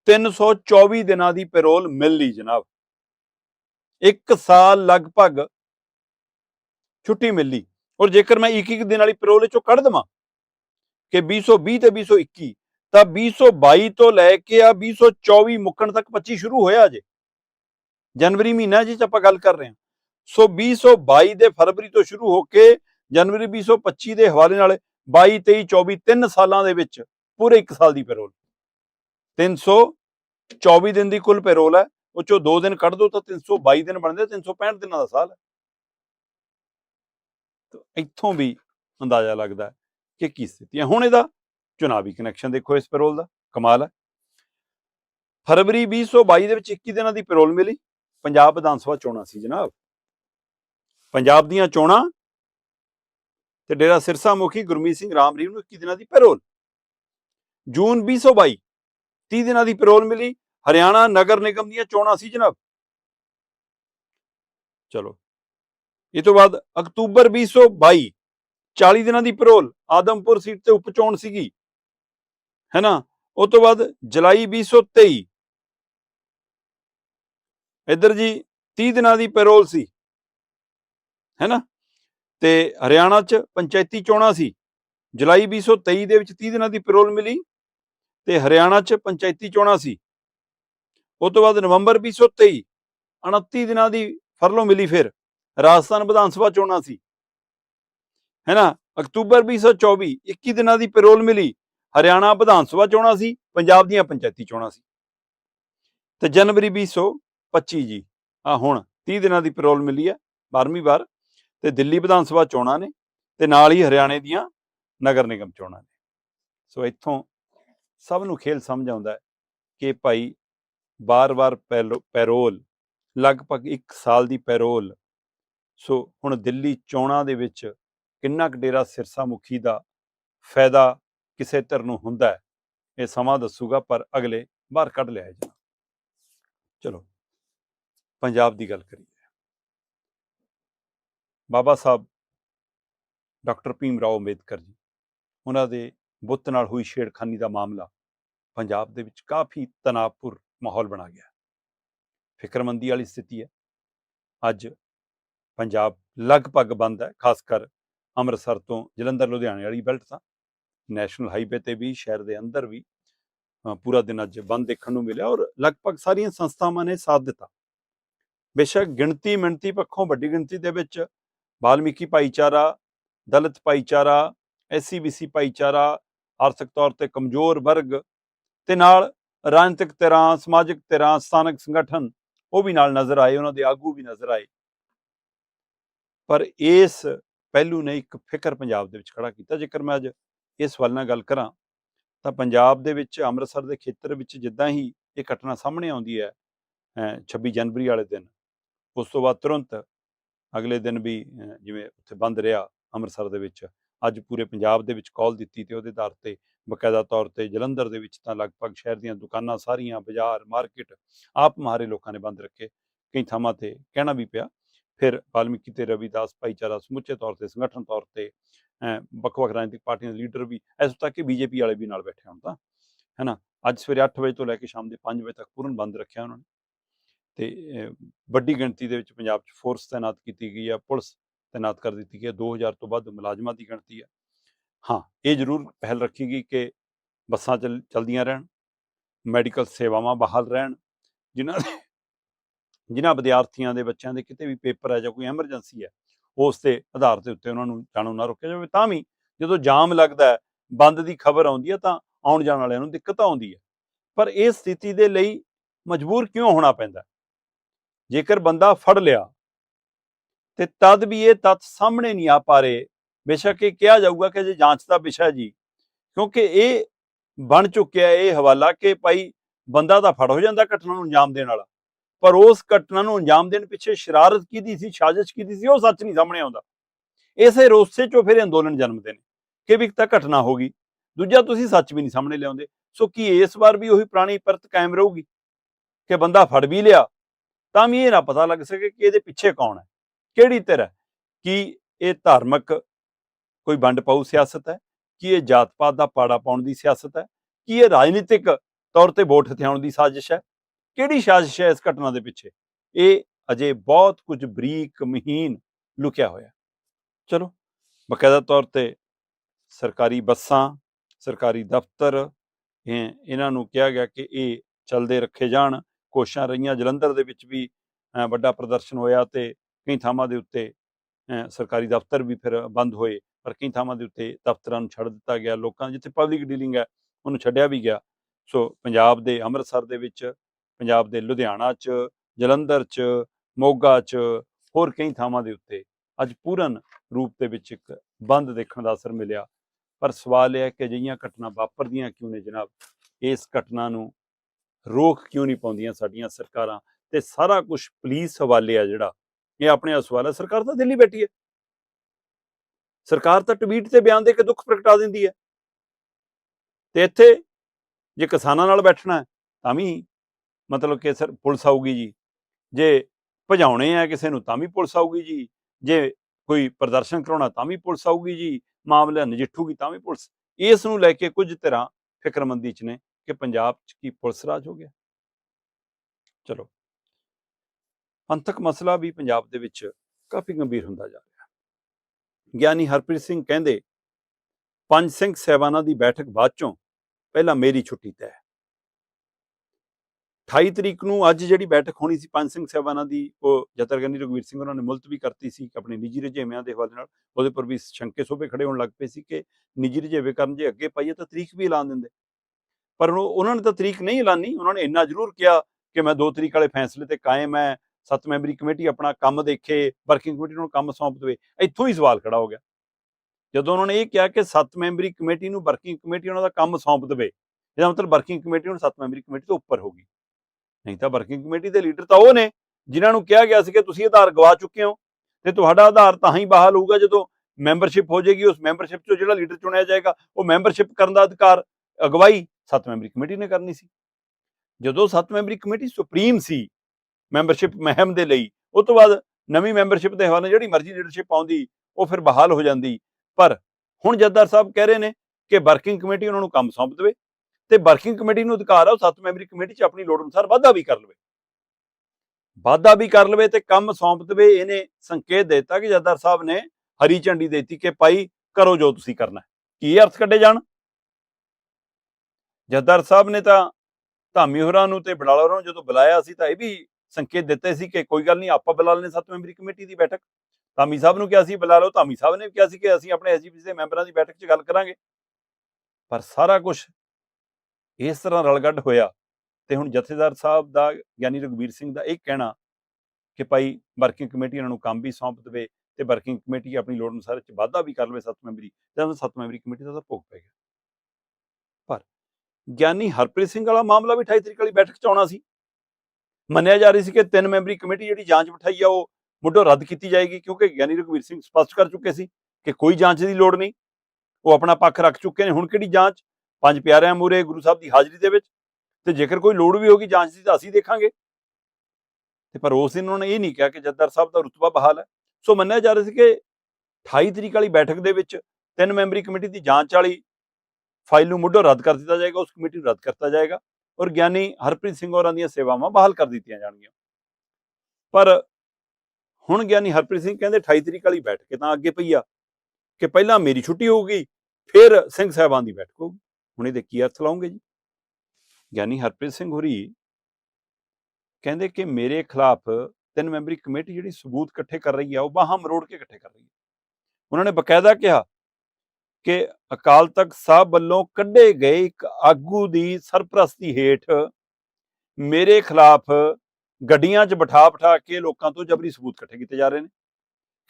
324 ਦਿਨਾਂ ਦੀ ਪੈਰੋਲ ਮਿਲ ਲਈ ਜਨਾਬ। ਇੱਕ ਸਾਲ ਲਗਭਗ ਛੁੱਟੀ ਮਿਲੀ ਔਰ ਜੇਕਰ ਮੈਂ ਇੱਕ ਇੱਕ ਦਿਨ ਵਾਲੀ ਪੈਰੋਲ ਚੋਂ ਕੱਢ ਦਵਾਂ ਕਿ 220 ਤੇ 221 ਤਾਂ 222 ਤੋਂ ਲੈ ਕੇ ਆ 224 ਮੁੱਕਣ ਤੱਕ 25 ਸ਼ੁਰੂ ਹੋਇਆ ਜੇ ਜਨਵਰੀ ਮਹੀਨਾ ਜਿਹ ਚ ਆਪਾਂ ਗੱਲ ਕਰ ਰਹੇ ਹਾਂ। ਸੋ 222 ਦੇ ਫਰਵਰੀ ਤੋਂ ਸ਼ੁਰੂ ਹੋ ਕੇ ਜਨਵਰੀ 225 ਦੇ ਹਵਾਲੇ ਨਾਲ 22 23 24 ਤਿੰਨ ਸਾਲਾਂ ਦੇ ਵਿੱਚ ਪੂਰੇ 1 ਸਾਲ ਦੀ ਪੈਰੋਲ 324 ਦਿਨ ਦੀ ਕੁੱਲ ਪੈਰੋਲ ਹੈ। ਉਹ ਚੋਂ 2 ਦਿਨ ਕੱਢ ਦੋ ਤਾਂ 322 ਦਿਨ ਬਣਦੇ 365 ਦਿਨਾਂ ਦਾ ਸਾਲ ਹੈ। ਤਾਂ ਇੱਥੋਂ ਵੀ ਅੰਦਾਜ਼ਾ ਲੱਗਦਾ ਕਿ ਕੀ ਸਥਿਤੀ ਹੈ। ਹੁਣ ਇਹਦਾ ਚੁਣਾਵੀ ਕਨੈਕਸ਼ਨ ਦੇਖੋ ਇਸ ਪੈਰੋਲ ਦਾ, ਕਮਾਲ ਹੈ। ਫਰਵਰੀ 2022 ਦੇ ਵਿੱਚ 21 ਦਿਨਾਂ ਦੀ ਪੈਰੋਲ ਮਿਲੀ, ਪੰਜਾਬ ਵਿਧਾਨ ਸਭਾ ਚੋਣਾਂ ਸੀ ਜਨਾਬ। ਪੰਜਾਬ ਦੀਆਂ ਚੋਣਾਂ ਤੇ ਡੇਰਾ ਸਿਰਸਾ ਮੁਖੀ ਗੁਰਮੀਤ ਸਿੰਘ ਰਾਮਰੀਮ ਨੂੰ 21 ਦਿਨਾਂ ਦੀ ਪੈਰੋਲ ਜੂਨ 2022 30 ਦਿਨਾਂ ਦੀ ਪੈਰੋਲ ਮਿਲੀ, ਹਰਿਆਣਾ ਨਗਰ ਨਿਗਮ ਦੀਆਂ ਚੋਣਾਂ ਸੀ ਜਨਾਬ। ਚਲੋ, ਇਹ ਤੋਂ ਬਾਅਦ ਅਕਤੂਬਰ 2022 40 ਦਿਨਾਂ ਦੀ ਪੈਰੋਲ ਆਦਮਪੁਰ ਸੀਟ ਤੇ ਉਪਚੋਣ ਸੀਗੀ। ਹੈਨਾ? ਉਸ ਤੋਂ ਬਾਅਦ ਜੁਲਾਈ 2023 ਇੱਧਰ ਜੀ 30 ਦਿਨਾਂ ਦੀ ਪੈਰੋਲ ਸੀ। ਹੈਨਾ? ਤੇ ਹਰਿਆਣਾ 'ਚ ਪੰਚਾਇਤੀ ਚੋਣਾਂ ਸੀ। ਜੁਲਾਈ 2023 ਦੇ ਵਿੱਚ 30 ਦਿਨਾਂ ਦੀ ਪੈਰੋਲ ਮਿਲੀ ਤੇ ਹਰਿਆਣਾ 'ਚ ਪੰਚਾਇਤੀ ਚੋਣਾਂ ਸੀ। ਉਸ ਤੋਂ ਬਾਅਦ ਨਵੰਬਰ 2023 29 ਦਿਨਾਂ ਦੀ ਫਰਲੋ ਮਿਲੀ ਫਿਰ। ਰਾਜਸਥਾਨ ਵਿਧਾਨ ਸਭਾ ਚੋਣਾਂ ਸੀ। ਹੈਨਾ? ਅਕਤੂਬਰ 2024 21 ਦਿਨਾਂ ਦੀ ਪੈਰੋਲ ਮਿਲੀ ਹਰਿਆਣਾ ਵਿਧਾਨ ਸਭਾ ਚੋਣਾਂ ਸੀ, ਪੰਜਾਬ ਦੀਆਂ ਪੰਚਾਇਤੀ ਚੋਣਾਂ ਸੀ। ਤੇ ਜਨਵਰੀ 2025 ਜੀ ਆ ਹੁਣ 30 ਦਿਨਾਂ ਦੀ ਪੈਰੋਲ ਮਿਲੀ ਹੈ 12ਵੀਂ ਵਾਰ, ਤੇ ਦਿੱਲੀ ਵਿਧਾਨ ਸਭਾ ਚੋਣਾਂ ਨੇ, ਤੇ ਨਾਲ ਹੀ ਹਰਿਆਣੇ ਦੀਆਂ ਨਗਰ ਨਿਗਮ ਚੋਣਾਂ ਨੇ। ਸੋ ਇੱਥੋਂ ਸਭ ਨੂੰ ਖੇਲ ਸਮਝ ਆਉਂਦਾ ਹੈ ਕਿ ਭਾਈ ਬਾਰ-ਬਾਰ ਪੈਰੋਲ ਲਗਭਗ 1 ਸਾਲ ਦੀ ਪੈਰੋਲ ਸੋ ਹੁਣ ਦਿੱਲੀ ਚੋਣਾਂ ਦੇ ਵਿੱਚ ਕਿੰਨਾ ਕੁ ਡੇਰਾ ਸਿਰਸਾ ਮੁਖੀ ਦਾ ਫਾਇਦਾ ਕਿਸੇ ਧਿਰ ਨੂੰ ਹੁੰਦਾ ਹੈ, ਇਹ ਸਮਾਂ ਦੱਸੂਗਾ, ਪਰ ਅਗਲੇ ਬਾਹਰ ਕੱਢ ਲਿਆ ਜਾਣਾ ਚਲੋ, ਪੰਜਾਬ ਦੀ ਗੱਲ ਕਰੀਏ। ਬਾਬਾ ਸਾਹਿਬ ਡਾਕਟਰ ਭੀਮ ਰਾਓ ਅੰਬੇਦਕਰ ਜੀ, ਉਹਨਾਂ ਦੇ ਬੁੱਤ ਨਾਲ ਹੋਈ ਛੇੜਖਾਨੀ ਦਾ ਮਾਮਲਾ ਪੰਜਾਬ ਦੇ ਵਿੱਚ ਕਾਫੀ ਤਣਾਅਪੂਰ ਮਾਹੌਲ ਬਣਾ ਗਿਆ। ਫਿਕਰਮੰਦੀ ਵਾਲੀ ਸਥਿਤੀ ਹੈ। ਅੱਜ ਪੰਜਾਬ ਲਗਭਗ ਬੰਦ ਹੈ, ਖਾਸ ਕਰ ਅੰਮ੍ਰਿਤਸਰ ਤੋਂ ਜਲੰਧਰ, ਲੁਧਿਆਣੇ ਵਾਲੀ ਬੈਲਟ ਤਾਂ। ਨੈਸ਼ਨਲ ਹਾਈਵੇ ਤੇ ਵੀ, ਸ਼ਹਿਰ ਦੇ ਅੰਦਰ ਵੀ ਪੂਰਾ ਦਿਨ ਅੱਜ ਬੰਦ ਦੇਖਣ ਨੂੰ ਮਿਲਿਆ ਔਰ ਲਗਭਗ ਸਾਰੀਆਂ ਸੰਸਥਾਵਾਂ ਨੇ ਸਾਥ ਦਿੱਤਾ। ਬੇਸ਼ੱਕ ਗਿਣਤੀ ਮਿਣਤੀ ਪੱਖੋਂ ਵੱਡੀ ਗਿਣਤੀ ਦੇ ਵਿੱਚ ਵਾਲਮੀਕੀ ਭਾਈਚਾਰਾ, ਦਲਿਤ ਭਾਈਚਾਰਾ ਐਸਸੀਬੀਸੀ ਭਾਈਚਾਰਾ, ਆਰਥਿਕ ਤੌਰ ਤੇ ਕਮਜ਼ੋਰ ਵਰਗ ਤੇ ਨਾਲ ਰਾਜਨੀਤਿਕ ਧਿਰਾਂ, ਸਮਾਜਿਕ ਧਿਰਾਂ, ਸਥਾਨਕ ਸੰਗਠਨ, ਉਹ ਵੀ ਨਾਲ ਨਜ਼ਰ ਆਏ, ਉਹਨਾਂ ਦੇ ਆਗੂ ਵੀ ਨਜ਼ਰ ਆਏ। ਪਰ ਇਸ ਪਹਿਲੂ ਨੇ ਇੱਕ ਫਿਕਰ ਪੰਜਾਬ ਦੇ ਵਿੱਚ ਖੜਾ ਕੀਤਾ। ਜੇਕਰ ਮੈਂ ਅੱਜ ਇਸ ਵੱਲ ਨਾਲ ਗੱਲ ਕਰਾਂ, ਤਾਂ ਪੰਜਾਬ ਦੇ ਵਿੱਚ ਅੰਮ੍ਰਿਤਸਰ ਦੇ ਖੇਤਰ ਵਿੱਚ ਜਿੱਦਾਂ ਹੀ ਇਹ ਘਟਨਾ ਸਾਹਮਣੇ ਆਉਂਦੀ ਹੈ ਅਹ 26 ਜਨਵਰੀ ਵਾਲੇ ਦਿਨ, ਉਸ ਤੋਂ ਬਾਅਦ ਤੁਰੰਤ ਅਗਲੇ ਦਿਨ ਵੀ ਜਿਵੇਂ ਉੱਥੇ ਬੰਦ ਰਿਹਾ ਅੰਮ੍ਰਿਤਸਰ ਦੇ ਵਿੱਚ, ਅੱਜ ਪੂਰੇ ਪੰਜਾਬ ਦੇ ਵਿੱਚ ਕਾਲ ਦਿੱਤੀ ਤੇ ਉਹਦੇ ਆਧਾਰ ਤੇ ਬਕਾਇਦਾ ਤੌਰ ਤੇ ਜਲੰਧਰ ਦੇ ਵਿੱਚ ਤਾਂ ਲਗਭਗ ਸ਼ਹਿਰ ਦੀਆਂ ਦੁਕਾਨਾਂ ਸਾਰੀਆਂ, ਬਾਜ਼ਾਰ, ਮਾਰਕੀਟ ਆਪ ਮਾਰੇ ਲੋਕਾਂ ਨੇ ਬੰਦ ਰੱਖੇ, ਕਈ ਥਾਵਾਂ ਤੇ ਕਹਿਣਾ ਵੀ ਪਿਆ, ਫਿਰ ਵਾਲਮੀਕੀ ਤੇ ਰਵਿਦਾਸ ਭਾਈਚਾਰਾ ਸਮੁੱਚੇ ਤੌਰ ਤੇ, ਸੰਗਠਨ ਤੌਰ ਤੇ ਵੱਖ-ਵੱਖ ਰਾਜਨੀਤਿਕ ਪਾਰਟੀਆਂ ਦੇ ਲੀਡਰ ਵੀ, ਇਸ ਤੱਕ ਕਿ ਬੀਜੇਪੀ ਵਾਲੇ ਵੀ ਨਾਲ ਬੈਠੇ ਹੁਣ ਤਾਂ, ਹੈਨਾ? ਅੱਜ ਸਵੇਰੇ 8 ਵਜੇ ਤੋਂ ਲੈ ਕੇ ਸ਼ਾਮ ਦੇ 5 ਵਜੇ ਤੱਕ ਪੂਰਨ ਬੰਦ ਰੱਖਿਆ ਉਹਨਾਂ ਨੇ। ਤੇ ਵੱਡੀ ਗਿਣਤੀ ਦੇ ਵਿੱਚ ਪੰਜਾਬ 'ਚ ਫੋਰਸ ਤਾਇਨਾਤ ਕੀਤੀ ਗਈ ਆ, ਪੁਲਿਸ ਤਾਇਨਾਤ ਕਰ ਦਿੱਤੀ ਗਈ ਹੈ 2000 ਤੋਂ ਵੱਧ ਮੁਲਾਜ਼ਮਾਂ ਦੀ ਗਿਣਤੀ ਆ। ਹਾਂ, ਇਹ ਜ਼ਰੂਰ ਪਹਿਲ ਰੱਖੀ ਗਈ ਕਿ ਬੱਸਾਂ ਚੱਲ, ਚਲਦੀਆਂ ਰਹਿਣ ਮੈਡੀਕਲ ਸੇਵਾਵਾਂ ਬਹਾਲ ਰਹਿਣ, ਜਿਨ੍ਹਾਂ ਜਿਨ੍ਹਾਂ ਵਿਦਿਆਰਥੀਆਂ ਦੇ ਬੱਚਿਆਂ ਦੇ ਕਿਤੇ ਵੀ ਪੇਪਰ ਹੈ ਜਾਂ ਕੋਈ ਐਮਰਜੈਂਸੀ ਹੈ ਉਸ ਦੇ ਆਧਾਰ ਦੇ ਉੱਤੇ ਉਹਨਾਂ ਨੂੰ ਜਾਣੋਂ ਨਾ ਰੋਕਿਆ ਜਾਵੇ, ਤਾਂ ਵੀ ਜਦੋਂ ਜਾਮ ਲੱਗਦਾ ਹੈ, ਬੰਦ ਦੀ ਖਬਰ ਆਉਂਦੀ ਹੈ ਤਾਂ ਆਉਣ ਜਾਣ ਵਾਲਿਆਂ ਨੂੰ ਦਿੱਕਤ ਆਉਂਦੀ ਹੈ। ਪਰ ਇਹ ਸਥਿਤੀ ਦੇ ਲਈ ਮਜਬੂਰ ਕਿਉਂ ਹੋਣਾ ਪੈਂਦਾ ਜੇਕਰ ਬੰਦਾ ਫੜ ਲਿਆ ਤੇ ਤਦ ਵੀ ਇਹ ਤੱਥ ਸਾਹਮਣੇ ਨਹੀਂ ਆ ਪਾ ਰਹੇ, ਬੇਸ਼ੱਕ ਇਹ ਕਿਹਾ ਜਾਊਗਾ ਕਿ ਜੇ ਜਾਂਚ ਦਾ ਵਿਸ਼ਾ ਜੀ, ਕਿਉਂਕਿ ਇਹ ਬਣ ਚੁੱਕਿਆ ਇਹ ਹਵਾਲਾ ਕਿ ਭਾਈ ਬੰਦਾ ਤਾਂ ਫੜ ਹੋ ਜਾਂਦਾ ਘਟਨਾ ਨੂੰ ਅੰਜਾਮ ਦੇਣ ਵਾਲਾ। ਪਰ ਉਸ ਘਟਨਾ ਨੂੰ ਅੰਜਾਮ ਦੇਣ ਪਿੱਛੇ ਸ਼ਰਾਰਤ ਕਿਹਦੀ ਸੀ, ਸਾਜ਼ਿਸ਼ ਕਿਹਦੀ ਸੀ, ਉਹ ਸੱਚ ਨਹੀਂ ਸਾਹਮਣੇ ਆਉਂਦਾ। ਇਸੇ ਰੋਸੇ ਚੋਂ ਫਿਰ ਅੰਦੋਲਨ ਜਨਮਦੇ ਨੇ, ਕਿ ਵੀ ਇੱਕ ਤਾਂ ਘਟਨਾ ਹੋ ਗਈ, ਦੂਜਾ ਤੁਸੀਂ ਸੱਚ ਵੀ ਨਹੀਂ ਸਾਹਮਣੇ ਲਿਆਉਂਦੇ। ਸੋ ਕੀ ਇਸ ਵਾਰ ਵੀ ਉਹੀ ਪੁਰਾਣੀ ਪਰਤ ਕਾਇਮ ਰਹੂਗੀ? ਕਿ ਬੰਦਾ ਫੜ ਵੀ ਲਿਆ, ਤਾਂ ਵੀ ਇਹ ਨਾ ਪਤਾ ਲੱਗ ਸਕੇ ਕਿ ਇਹਦੇ ਪਿੱਛੇ ਕੌਣ ਹੈ, ਕਿਹੜੀ ਧਿਰ ਹੈ, ਕੀ ਇਹ ਧਾਰਮਿਕ ਕੋਈ ਵੰਡ ਪਾਊ ਸਿਆਸਤ ਹੈ, ਕੀ ਇਹ ਜਾਤ ਪਾਤ ਦਾ ਪਾੜਾ ਪਾਉਣ ਦੀ ਸਿਆਸਤ ਹੈ, ਕੀ ਇਹ ਰਾਜਨੀਤਿਕ ਤੌਰ ਤੇ ਵੋਟ ਹਥਿਆਉਣ ਦੀ ਸਾਜ਼ਿਸ਼ ਹੈ ਕਿਹੜੀ ਸਾਜ਼ਿਸ਼ ਹੈ ਇਸ ਘਟਨਾ ਦੇ ਪਿੱਛੇ? ਇਹ ਅਜੇ ਬਹੁਤ ਕੁਝ ਬਰੀਕ ਮਹੀਨ ਲੁਕਿਆ ਹੋਇਆ। ਚਲੋ, ਬਕਾਇਦਾ ਤੌਰ ਤੇ ਸਰਕਾਰੀ ਬੱਸਾਂ, ਸਰਕਾਰੀ ਦਫ਼ਤਰ ਇਹਨਾਂ ਨੂੰ ਕਿਹਾ ਗਿਆ ਕਿ ਇਹ ਚੱਲਦੇ ਰੱਖੇ ਜਾਣ। ਕੋਸ਼ਿਸ਼ਾਂ ਰਹੀਆਂ। ਜਲੰਧਰ ਦੇ ਵਿੱਚ ਵੀ ਵੱਡਾ ਪ੍ਰਦਰਸ਼ਨ ਹੋਇਆ ਤੇ ਕਈ ਥਾਵਾਂ ਦੇ ਉੱਤੇ ਸਰਕਾਰੀ ਦਫ਼ਤਰ ਵੀ ਫਿਰ ਬੰਦ ਹੋਏ, ਪਰ ਕਈ ਥਾਵਾਂ ਦੇ ਉੱਤੇ ਦਫ਼ਤਰਾਂ ਨੂੰ ਛੱਡ ਦਿੱਤਾ ਗਿਆ। ਲੋਕਾਂ, ਜਿੱਥੇ ਪਬਲਿਕ ਡੀਲਿੰਗ ਹੈ, ਉਹਨੂੰ ਛੱਡਿਆ ਵੀ ਗਿਆ। ਸੋ ਪੰਜਾਬ ਦੇ ਅੰਮ੍ਰਿਤਸਰ ਦੇ ਵਿੱਚ ਪੰਜਾਬ ਦੇ ਲੁਧਿਆਣਾ 'ਚ, ਜਲੰਧਰ 'ਚ, ਮੋਗਾ 'ਚ, ਹੋਰ ਕਈ ਥਾਵਾਂ ਦੇ ਉੱਤੇ ਅੱਜ ਪੂਰਨ ਰੂਪ ਦੇ ਵਿੱਚ ਇੱਕ ਬੰਦ ਦੇਖਣ ਦਾ ਅਸਰ ਮਿਲਿਆ। ਪਰ ਸਵਾਲ ਇਹ ਹੈ ਕਿ ਅਜਿਹੀਆਂ ਘਟਨਾ ਵਾਪਰਦੀਆਂ ਕਿਉਂ ਨੇ ਜਨਾਬ? ਇਸ ਘਟਨਾ ਨੂੰ ਰੋਕ ਕਿਉਂ ਨਹੀਂ ਪਾਉਂਦੀਆਂ ਸਾਡੀਆਂ ਸਰਕਾਰਾਂ? ਤੇ ਸਾਰਾ ਕੁਝ ਪੁਲਿਸ ਹਵਾਲੇ ਆ ਜਿਹੜਾ, ਇਹ ਆਪਣੇ ਆਪ ਸਵਾਲ ਹੈ। ਸਰਕਾਰ ਤਾਂ ਦਿੱਲੀ ਬੈਠੀ ਹੈ। ਸਰਕਾਰ ਤਾਂ ਟਵੀਟ ਤੇ ਬਿਆਨ ਦੇ ਕੇ ਦੁੱਖ ਪ੍ਰਗਟਾ ਦਿੰਦੀ ਹੈ। ਤੇ ਇੱਥੇ ਜੇ ਕਿਸਾਨਾਂ ਨਾਲ ਬੈਠਣਾ ਹੈ, ਤਾਂ ਵੀ ਮਤਲਬ ਕਿ ਸਰ ਪੁਲਿਸ ਆਊਗੀ ਜੀ। ਜੇ ਭਜਾਉਣੇ ਆ ਕਿਸੇ ਨੂੰ ਤਾਂ ਵੀ ਪੁਲਿਸ ਆਊਗੀ ਜੀ। ਜੇ ਕੋਈ ਪ੍ਰਦਰਸ਼ਨ ਕਰਾਉਣਾ ਤਾਂ ਵੀ ਪੁਲਿਸ ਆਊਗੀ ਜੀ। ਮਾਮਲਾ ਨਜਿੱਠੂਗੀ ਤਾਂ ਵੀ ਪੁਲਿਸ। ਇਸ ਨੂੰ ਲੈ ਕੇ ਕੁਝ ਤਰ੍ਹਾਂ ਫਿਕਰਮੰਦੀ ਚ ਨੇ ਕਿ ਪੰਜਾਬ ਚ ਕੀ ਪੁਲਿਸ ਰਾਜ ਹੋ ਗਿਆ। ਚਲੋ। ਪੰਥਕ ਮਸਲਾ ਵੀ ਪੰਜਾਬ ਦੇ ਵਿੱਚ ਕਾਫੀ ਗੰਭੀਰ ਹੁੰਦਾ ਜਾ ਰਿਹਾ। ਗਿਆਨੀ ਹਰਪ੍ਰੀਤ ਸਿੰਘ ਕਹਿੰਦੇ, ਪੰਜ ਸਿੰਘ ਸਹਿਬਾਨਾਂ ਦੀ ਬੈਠਕ ਬਾਅਦ ਚੋਂ ਪਹਿਲਾਂ ਮੇਰੀ ਛੁੱਟੀ ਤੈਅ। 28 ਤਰੀਕ ਨੂੰ ਅੱਜ ਜਿਹੜੀ ਬੈਠਕ ਹੋਣੀ ਸੀ, ਪੰਜ ਸਿੰਘ ਸਾਹਿਬਾਨਾਂ ਦੀ, ਉਹ ਜਤਰਗਨੀ ਰਘਵੀਰ ਸਿੰਘ ਉਹਨਾਂ ਨੇ ਮੁਲਤਵੀ ਕਰਤੀ ਸੀ, ਆਪਣੇ ਨਿੱਜੀ ਰੁਝੇਵਿਆਂ ਦੇ ਹਵਾਲੇ ਨਾਲ। ਉਹਦੇ ਪਰ ਵੀ ਸ਼ੰਕੇ ਸੋਭੇ ਖੜੇ ਹੋਣ ਲੱਗ ਪਏ ਸੀ ਕਿ ਨਿੱਜੀ ਰੁਝੇਵੇ ਕਰਨ ਜੇ ਅੱਗੇ ਪਾਈਏ ਤਾਂ ਤਰੀਕ ਵੀ ਐਲਾਨ ਦਿੰਦੇ। ਪਰ ਉਹਨਾਂ ਨੇ ਤਾਂ ਤਰੀਕ ਨਹੀਂ ਐਲਾਨੀ, ਉਹਨਾਂ ਨੇ ਇੰਨਾ ਜ਼ਰੂਰ ਕਿਹਾ ਕਿ ਮੈਂ ਦੋ ਤਰੀਕ ਵਾਲੇ ਫੈਸਲੇ ਤੇ ਕਾਇਮ ਹੈ ਸੱਤ ਮੈਂਬਰੀ ਕਮੇਟੀ ਆਪਣਾ ਕੰਮ ਦੇਖੇ, ਵਰਕਿੰਗ ਕਮੇਟੀ ਨੂੰ ਕੰਮ ਸੌਂਪ ਦੇਵੇ, ਇੱਥੋਂ ਹੀ ਸਵਾਲ ਖੜਾ ਹੋ ਗਿਆ। ਜਦੋਂ ਉਹਨਾਂ ਨੇ ਇਹ ਕਿਹਾ ਕਿ ਸੱਤ ਮੈਂਬਰੀ ਕਮੇਟੀ ਨੂੰ ਵਰਕਿੰਗ ਕਮੇਟੀ ਉਹਨਾਂ ਦਾ ਕੰਮ ਸੌਂਪ ਦੇਵੇ, ਇਹਦਾ ਮਤਲਬ ਵਰਕਿੰਗ ਕਮੇਟੀ ਹੁਣ ਸੱਤ ਮੈਂਬਰੀ ਕਮੇਟੀ ਤੋਂ ਉੱਪਰ ਹੋਗੀ ਨਹੀਂ ਤਾਂ ਵਰਕਿੰਗ ਕਮੇਟੀ ਦੇ ਲੀਡਰ ਤਾਂ ਉਹ ਨੇ, ਜਿਨ੍ਹਾਂ ਨੂੰ ਕਿਹਾ ਗਿਆ ਸੀ ਕਿ ਤੁਸੀਂ ਆਧਾਰ ਗਵਾ ਚੁੱਕੇ ਹੋ ਤੇ ਤੁਹਾਡਾ ਆਧਾਰ ਤਾਂ ਹੀ ਬਹਾਲ ਹੋਊਗਾ ਜਦੋਂ ਮੈਂਬਰਸ਼ਿਪ ਹੋ ਜਾਏਗੀ, ਉਸ ਮੈਂਬਰਸ਼ਿਪ ਚੋਂ ਜਿਹੜਾ ਲੀਡਰ ਚੁਣਿਆ ਜਾਏਗਾ, ਉਹ ਮੈਂਬਰਸ਼ਿਪ ਕਰਨ ਦਾ ਅਧਿਕਾਰ ਅਗਵਾਈ ਸੱਤ ਮੈਂਬਰੀ ਕਮੇਟੀ ਨੇ ਕਰਨੀ ਸੀ। ਜਦੋਂ ਸੱਤ ਮੈਂਬਰੀ ਕਮੇਟੀ ਸੁਪਰੀਮ ਸੀ ਮੈਂਬਰਸ਼ਿਪ ਮਹਿਮ ਦੇ ਲਈ ਉਸ ਤੋਂ ਬਾਅਦ ਨਵੀਂ ਮੈਂਬਰਸ਼ਿਪ ਦੇ ਹਵਾਲੇ ਜਿਹੜੀ ਮਰਜ਼ੀ ਲੀਡਰਸ਼ਿਪ ਆਉਂਦੀ, ਉਹ ਫਿਰ ਬਹਾਲ ਹੋ ਜਾਂਦੀ। ਪਰ ਹੁਣ ਜੱਦਾਰ ਸਾਹਿਬ ਕਹਿ ਰਹੇ ਨੇ ਕਿ ਵਰਕਿੰਗ ਕਮੇਟੀ ਉਹਨਾਂ ਨੂੰ ਕੰਮ ਸੌਂਪ ਦੇਵੇ ਤੇ ਵਰਕਿੰਗ ਕਮੇਟੀ ਨੂੰ ਅਧਿਕਾਰ ਆ, ਉਹ ਸੱਤ ਮੈਂਬਰੀ ਕਮੇਟੀ 'ਚ ਆਪਣੀ ਲੋੜ ਅਨੁਸਾਰ ਵਾਧਾ ਵੀ ਕਰ ਲਵੇ। ਵਾਧਾ ਵੀ ਕਰ ਲਵੇ ਤੇ ਕੰਮ ਸੌਂਪ ਦੇਵੇ, ਇਹਨੇ ਸੰਕੇਤ ਦੇ ਦਿੱਤਾ ਕਿ ਜੱਦਾਰ ਸਾਹਿਬ ਨੇ ਹਰੀ ਝੰਡੀ ਦੇ ਦਿੱਤੀ ਕਿ ਭਾਈ ਕਰੋ ਜੋ ਤੁਸੀਂ ਕਰਨਾ ਕੀ ਅਰਥ ਕੱਢੇ ਜਾਣ? ਜੱਦਾਰ ਸਾਹਿਬ ਨੇ ਤਾਂ ਧਾਮੀ ਹੋਰਾਂ ਨੂੰ ਤੇ ਬਡਾਲਾ ਹੋਰਾਂ ਨੂੰ ਜਦੋਂ ਬੁਲਾਇਆ ਸੀ ਤਾਂ ਇਹ ਵੀ ਸੰਕੇਤ ਦਿੱਤੇ ਸੀ ਕਿ ਕੋਈ ਗੱਲ ਨਹੀਂ, ਆਪਾਂ ਬੁਲਾ ਲੈਣੇ ਸੱਤ ਮੈਂਬਰੀ ਕਮੇਟੀ ਦੀ ਬੈਠਕ। ਧਾਮੀ ਸਾਹਿਬ ਨੂੰ ਕਿਹਾ ਸੀ, ਬੁਲਾ ਲਓ। ਧਾਮੀ ਸਾਹਿਬ ਨੇ ਵੀ ਕਿਹਾ ਸੀ ਕਿ ਅਸੀਂ ਆਪਣੇ ਐਸਜੀਪੀ ਦੇ ਮੈਂਬਰਾਂ ਦੀ ਬੈਠਕ 'ਚ ਗੱਲ ਕਰਾਂਗੇ। ਪਰ ਸਾਰਾ ਕੁਝ ਇਸ ਤਰ੍ਹਾਂ ਰਲਗੱਡ ਹੋਇਆ ਤੇ ਹੁਣ ਜਥੇਦਾਰ ਸਾਹਿਬ ਦਾ ਗਿਆਨੀ ਰਘਵੀਰ ਸਿੰਘ ਦਾ ਇਹ ਕਹਿਣਾ ਕਿ ਭਾਈ ਵਰਕਿੰਗ ਕਮੇਟੀ ਇਹਨਾਂ ਨੂੰ ਕੰਮ ਵੀ ਸੌਂਪ ਦੇਵੇ ਤੇ ਵਰਕਿੰਗ ਕਮੇਟੀ ਆਪਣੀ ਲੋੜ ਅਨੁਸਾਰ ਚ ਵਾਧਾ ਵੀ ਕਰ ਲਵੇ ਸੱਤ ਮੈਂਬਰੀ, ਤਾਂ ਸੱਤ ਮੈਂਬਰੀ ਕਮੇਟੀ ਦਾ ਤਾਂ ਭੋਗ ਪੈ ਗਿਆ। ਪਰ ਗਿਆਨੀ ਹਰਪ੍ਰੀਤ ਸਿੰਘ ਵਾਲਾ ਮਾਮਲਾ ਵੀ 28 ਤਰੀਕ ਵਾਲੀ ਬੈਠਕ ਚ ਆਉਣਾ ਸੀ। ਮੰਨਿਆ ਜਾ ਰਹੀ ਸੀ ਕਿ ਤਿੰਨ ਮੈਂਬਰੀ ਕਮੇਟੀ ਜਿਹੜੀ ਜਾਂਚ ਬਿਠਾਈ ਆ, ਉਹ ਮੁੱਢੋਂ ਰੱਦ ਕੀਤੀ ਜਾਏਗੀ ਕਿਉਂਕਿ ਗਿਆਨੀ ਰਘਵੀਰ ਸਿੰਘ ਸਪਸ਼ਟ ਕਰ ਚੁੱਕੇ ਸੀ ਕਿ ਕੋਈ ਜਾਂਚ ਦੀ ਲੋੜ ਨਹੀਂ। ਉਹ ਆਪਣਾ ਪੱਖ ਰੱਖ ਚੁੱਕੇ ਨੇ। ਹੁਣ ਕਿਹੜੀ ਜਾਂਚ? ਪੰਜ ਪਿਆਰਿਆਂ ਮੂਰੇ ਗੁਰੂ ਸਾਹਿਬ ਦੀ ਹਾਜ਼ਰੀ ਦੇ ਵਿੱਚ, ਤੇ ਜੇਕਰ ਕੋਈ ਲੋੜ ਵੀ ਹੋਗੀ ਜਾਂਚ ਦੀ ਤਾਂ ਅਸੀਂ ਦੇਖਾਂਗੇ। ਤੇ ਪਰ ਉਸ ਦਿਨ ਉਹਨਾਂ ਨੇ ਇਹ ਨਹੀਂ ਕਿਹਾ ਕਿ ਜੱਦਰ ਸਾਹਿਬ ਦਾ ਰੁਤਬਾ ਬਹਾਲ ਹੈ। ਸੋ ਮੰਨਿਆ ਜਾ ਰਿਹਾ ਸੀ ਕਿ 28 ਤਰੀਕ ਵਾਲੀ ਬੈਠਕ ਦੇ ਵਿੱਚ ਤਿੰਨ ਮੈਂਬਰੀ ਕਮੇਟੀ ਦੀ ਜਾਂਚ ਵਾਲੀ ਫਾਈਲ ਨੂੰ ਮੁੱਢੋਂ ਰੱਦ ਕਰ ਦਿੱਤਾ ਜਾਏਗਾ, ਉਸ ਕਮੇਟੀ ਨੂੰ ਰੱਦ ਕਰਤਾ ਜਾਏਗਾ ਔਰ ਗਿਆਨੀ ਹਰਪ੍ਰੀਤ ਸਿੰਘ ਹੋਰਾਂ ਦੀਆਂ ਸੇਵਾਵਾਂ ਬਹਾਲ ਕਰ ਦਿੱਤੀਆਂ ਜਾਣਗੀਆਂ। ਪਰ ਹੁਣ ਗਿਆਨੀ ਹਰਪ੍ਰੀਤ ਸਿੰਘ ਕਹਿੰਦੇ 28 ਤਰੀਕ ਵਾਲੀ ਬੈਠਕ ਤਾਂ ਅੱਗੇ ਪਈ ਆ ਕਿ ਪਹਿਲਾਂ ਮੇਰੀ ਛੁੱਟੀ ਹੋਊਗੀ, ਫਿਰ ਸਿੰਘ ਸਾਹਿਬਾਨ ਦੀ ਬੈਠਕ ਹੋਊਗੀ। ਹੁਣ ਇਹਦੇ ਕੀ ਅਰਥ ਲਾਉਂਗੇ ਜੀ? ਗਿਆਨੀ ਹਰਪ੍ਰੀਤ ਸਿੰਘ ਹੋਰੀ ਕਹਿੰਦੇ ਕਿ ਮੇਰੇ ਖਿਲਾਫ ਤਿੰਨ ਮੈਂਬਰੀ ਕਮੇਟੀ ਜਿਹੜੀ ਸਬੂਤ ਇਕੱਠੇ ਕਰ ਰਹੀ ਆ, ਉਹ ਬਾਹਾਂ ਮਰੋੜ ਕੇ ਇਕੱਠੇ ਕਰ ਰਹੀ ਹੈ ਉਹਨਾਂ ਨੇ ਬਕਾਇਦਾ ਕਿਹਾ ਕਿ ਅਕਾਲ ਤਖਤ ਸਾਹਿਬ ਵੱਲੋਂ ਕੱਢੇ ਗਏ ਇੱਕ ਆਗੂ ਦੀ ਸਰਪ੍ਰਸਤੀ ਹੇਠ ਮੇਰੇ ਖਿਲਾਫ ਗੱਡੀਆਂ 'ਚ ਬਿਠਾ ਬਿਠਾ ਕੇ ਲੋਕਾਂ ਤੋਂ ਜਬਰੀ ਸਬੂਤ ਇਕੱਠੇ ਕੀਤੇ ਜਾ ਰਹੇ ਨੇ।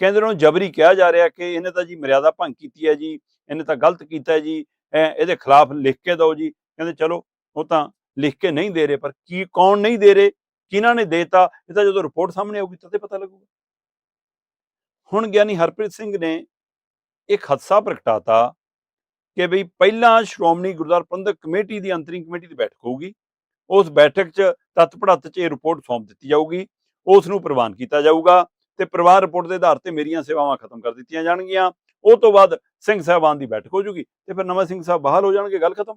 ਕਹਿੰਦੇ ਉਹਨਾਂ ਨੂੰ ਜਬਰੀ ਕਿਹਾ ਜਾ ਰਿਹਾ ਕਿ ਇਹਨੇ ਤਾਂ ਜੀ ਮਰਿਆਦਾ ਭੰਗ ਕੀਤੀ ਹੈ ਜੀ, ਇਹਨੇ ਤਾਂ ਗਲਤ ਕੀਤਾ ਹੈ ਜੀ ਇਹ- ਇਹਦੇ ਖਿਲਾਫ ਲਿਖ ਕੇ ਦਿਓ ਜੀ। ਕਹਿੰਦੇ ਚਲੋ, ਉਹ ਤਾਂ ਲਿਖ ਕੇ ਨਹੀਂ ਦੇ ਰਹੇ, ਪਰ ਕੀ, ਕੌਣ ਨਹੀਂ ਦੇ ਰਹੇ? ਕਿਹਨਾਂ ਨੇ ਦੇਤਾ? ਇਹ ਤਾਂ ਜਦੋਂ ਰਿਪੋਰਟ ਸਾਹਮਣੇ ਆਊਗੀ ਤਦੇ ਪਤਾ ਲੱਗੂਗਾ। ਹੁਣ ਗਿਆਨੀ ਹਰਪ੍ਰੀਤ ਸਿੰਘ ਨੇ ਇੱਕ ਹਾਦਸਾ ਪ੍ਰਗਟਾਤਾ ਕਿ ਬਈ ਪਹਿਲਾਂ ਸ਼੍ਰੋਮਣੀ ਗੁਰਦੁਆਰਾ ਪ੍ਰਬੰਧਕ ਕਮੇਟੀ ਦੀ ਅੰਤਰਿੰਗ ਕਮੇਟੀ ਦੀ ਬੈਠਕ ਹੋਊਗੀ। ਉਸ ਬੈਠਕ 'ਚ ਤੱਤ ਪੜਤ 'ਚ ਇਹ ਰਿਪੋਰਟ ਸੌਂਪ ਦਿੱਤੀ ਜਾਊਗੀ। ਉਸ ਨੂੰ ਪ੍ਰਵਾਨ ਕੀਤਾ ਜਾਊਗਾ ਤੇ ਪ੍ਰਵਾਨ ਰਿਪੋਰਟ ਦੇ ਆਧਾਰ ਤੇ ਮੇਰੀਆਂ ਸੇਵਾਵਾਂ ਖਤਮ ਕਰ ਦਿੱਤੀਆਂ ਜਾਣਗੀਆਂ। ਉਹ ਤੋਂ ਬਾਅਦ ਸਿੰਘ ਸਾਹਿਬਾਨ ਦੀ ਬੈਠਕ ਹੋ ਜੂਗੀ ਤੇ ਫਿਰ ਨਵਾਂ ਸਿੰਘ ਸਾਹਿਬ ਬਹਾਲ ਹੋ ਜਾਣਗੇ, ਗੱਲ ਖਤਮ।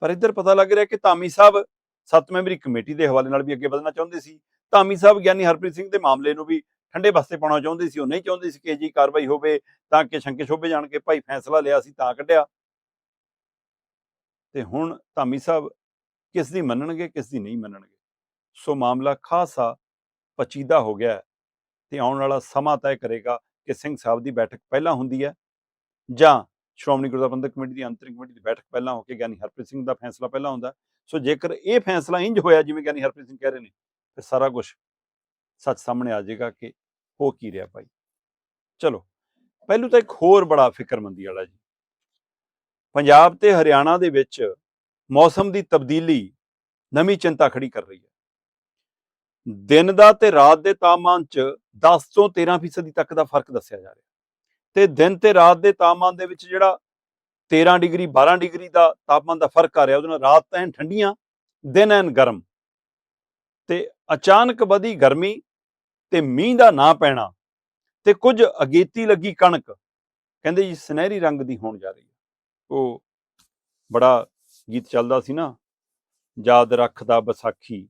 ਪਰ ਇੱਧਰ ਪਤਾ ਲੱਗ ਰਿਹਾ ਕਿ ਧਾਮੀ ਸਾਹਿਬ ਸੱਤ ਮੈਂਬਰੀ ਕਮੇਟੀ ਦੇ ਹਵਾਲੇ ਨਾਲ ਵੀ ਅੱਗੇ ਵਧਣਾ ਚਾਹੁੰਦੇ ਸੀ। ਧਾਮੀ ਸਾਹਿਬ ਗਿਆਨੀ ਹਰਪ੍ਰੀਤ ਸਿੰਘ ਦੇ ਮਾਮਲੇ ਨੂੰ ਵੀ ਠੰਡੇ ਬਸਤੇ ਪਾਉਣਾ ਚਾਹੁੰਦੇ ਸੀ, ਉਹ ਨਹੀਂ ਚਾਹੁੰਦੇ ਸੀ ਕਿ ਜੀ ਕਾਰਵਾਈ ਹੋਵੇ, ਤਾਂ ਕਿ ਸ਼ੰਕੇ ਸ਼ੋਭੇ ਜਾਣ ਕੇ ਭਾਈ ਫੈਸਲਾ ਲਿਆ ਸੀ, ਤਾਂ ਕੱਢਿਆ। ਤੇ ਹੁਣ ਧਾਮੀ ਸਾਹਿਬ ਕਿਸ ਦੀ ਮੰਨਣਗੇ, ਕਿਸ ਦੀ ਨਹੀਂ ਮੰਨਣਗੇ? ਸੋ ਮਾਮਲਾ ਖਾਸਾ ਪਚੀਦਾ ਹੋ ਗਿਆ ਹੈ ਤੇ ਆਉਣ ਵਾਲਾ ਸਮਾਂ ਤੈਅ ਕਰੇਗਾ। ਕਿ ਸਿੰਘ ਸਾਹਿਬ ਦੀ ਬੈਠਕ ਪਹਿਲਾਂ ਹੁੰਦੀ ਹੈ ਜਾਂ ਸ਼੍ਰੋਮਣੀ ਗੁਰਦੁਆਰਾ ਪ੍ਰਬੰਧਕ ਕਮੇਟੀ ਦੀ ਅੰਤਰਿੰਗ ਕਮੇਟੀ ਦੀ ਬੈਠਕ ਪਹਿਲਾਂ ਹੋ ਕੇ ਗਿਆਨੀ ਹਰਪ੍ਰੀਤ ਸਿੰਘ ਦਾ ਫੈਸਲਾ ਪਹਿਲਾਂ ਹੁੰਦਾ। ਸੋ ਜੇਕਰ ਇਹ ਫੈਸਲਾ ਇੰਜ ਹੋਇਆ ਜਿਵੇਂ ਗਿਆਨੀ ਹਰਪ੍ਰੀਤ ਸਿੰਘ ਕਹਿ ਰਹੇ ਨੇ, ਫਿਰ ਸਾਰਾ ਕੁਝ ਸੱਚ ਸਾਹਮਣੇ ਆ ਜਾਏਗਾ ਕਿ ਹੋ ਕੀ ਰਿਹਾ ਭਾਈ। ਚਲੋ, ਪਹਿਲੂ ਤਾਂ ਇੱਕ ਹੋਰ ਬੜਾ ਫਿਕਰਮੰਦੀ ਵਾਲਾ ਜੀ। ਪੰਜਾਬ ਤੇ ਹਰਿਆਣਾ ਦੇ ਵਿੱਚ ਮੌਸਮ ਦੀ ਤਬਦੀਲੀ ਨਵੀਂ ਚਿੰਤਾ ਖੜੀ ਕਰ ਰਹੀ ਹੈ। ਦਿਨ ਦਾ ਤੇ ਰਾਤ ਦੇ ਤਾਪਮਾਨ 'ਚ 10 ਤੋਂ 13% ਤੱਕ ਦਾ ਫ਼ਰਕ ਦੱਸਿਆ ਜਾ ਰਿਹਾ। ਤੇ ਦਿਨ ਤੇ ਰਾਤ ਦੇ ਤਾਪਮਾਨ ਦੇ ਵਿੱਚ ਜਿਹੜਾ 13 ਡਿਗਰੀ 12 ਡਿਗਰੀ ਦਾ ਤਾਪਮਾਨ ਦਾ ਫ਼ਰਕ ਆ ਰਿਹਾ, ਉਹਦੇ ਨਾਲ ਰਾਤ ਐਨ ਠੰਡੀਆਂ, ਦਿਨ ਐਨ ਗਰਮ। ਤੇ ਅਚਾਨਕ ਵਧੀ ਗਰਮੀ ਤੇ ਮੀਂਹ ਦਾ ਨਾ ਪੈਣਾ ਤੇ ਕੁਝ ਅਗੇਤੀ ਲੱਗੀ ਕਣਕ, ਕਹਿੰਦੇ ਜੀ ਸੁਨਹਿਰੀ ਰੰਗ ਦੀ ਹੋਣ ਜਾ ਰਹੀ ਹੈ। ਉਹ ਬੜਾ ਗੀਤ ਚੱਲਦਾ ਸੀ ਨਾ, ਯਾਦ ਰੱਖਦਾ ਵਿਸਾਖੀ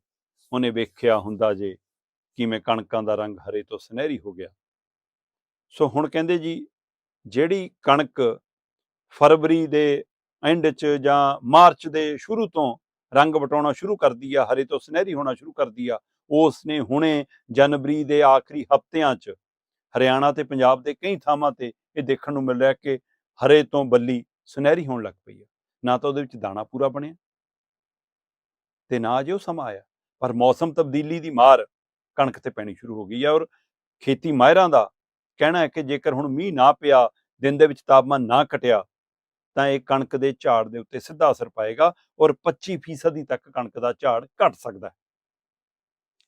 ਉਹਨੇ ਵੇਖਿਆ ਹੁੰਦਾ ਜੇ ਕਿਵੇਂ ਕਣਕਾਂ ਦਾ ਰੰਗ ਹਰੇ ਤੋਂ ਸੁਨਹਿਰੀ ਹੋ ਗਿਆ। ਸੋ ਹੁਣ ਕਹਿੰਦੇ ਜੀ, ਜਿਹੜੀ ਕਣਕ ਫਰਵਰੀ ਦੇ ਐਂਡ 'ਚ ਜਾਂ ਮਾਰਚ ਦੇ ਸ਼ੁਰੂ ਤੋਂ ਰੰਗ ਵਟਾਉਣਾ ਸ਼ੁਰੂ ਕਰਦੀ ਆ, ਹਰੇ ਤੋਂ ਸੁਨਹਿਰੀ ਹੋਣਾ ਸ਼ੁਰੂ ਕਰਦੀ ਆ ਉਸ ਨੇ ਹੁਣੇ ਜਨਵਰੀ ਦੇ ਆਖਰੀ ਹਫ਼ਤਿਆਂ 'ਚ ਹਰਿਆਣਾ ਤੇ ਪੰਜਾਬ ਦੇ ਕਈ ਥਾਵਾਂ ਤੇ ਇਹ ਦੇਖਣ ਨੂੰ ਮਿਲ ਰਿਹਾ ਕਿ ਹਰੇ ਤੋਂ ਬੱਲੀ ਸੁਨਹਿਰੀ ਹੋਣ ਲੱਗ ਪਈ ਆ। ਨਾ ਤਾਂ ਉਹਦੇ ਵਿੱਚ ਦਾਣਾ ਪੂਰਾ ਬਣਿਆ ਤੇ ਨਾ ਅਜੇ ਉਹ ਸਮਾਂ ਆਇਆ। ਪਰ ਮੌਸਮ ਤਬਦੀਲੀ ਦੀ ਮਾਰ ਕਣਕ ਤੇ ਪੈਣੀ ਸ਼ੁਰੂ ਹੋ ਗਈ ਹੈ ਔਰ ਖੇਤੀ ਮਾਹਿਰਾਂ ਦਾ ਕਹਿਣਾ ਹੈ ਕਿ ਜੇਕਰ ਹੁਣ ਮੀਂਹ ਨਾ ਪਿਆ, ਦਿਨ ਦੇ ਵਿੱਚ ਤਾਪਮਾਨ ਨਾ ਘਟਿਆ, ਤਾਂ ਇਹ ਕਣਕ ਦੇ ਝਾੜ ਦੇ ਉੱਤੇ ਸਿੱਧਾ ਅਸਰ ਪਾਏਗਾ ਔਰ 25% ਤੱਕ ਕਣਕ ਦਾ ਝਾੜ ਘਟ ਸਕਦਾ ਹੈ।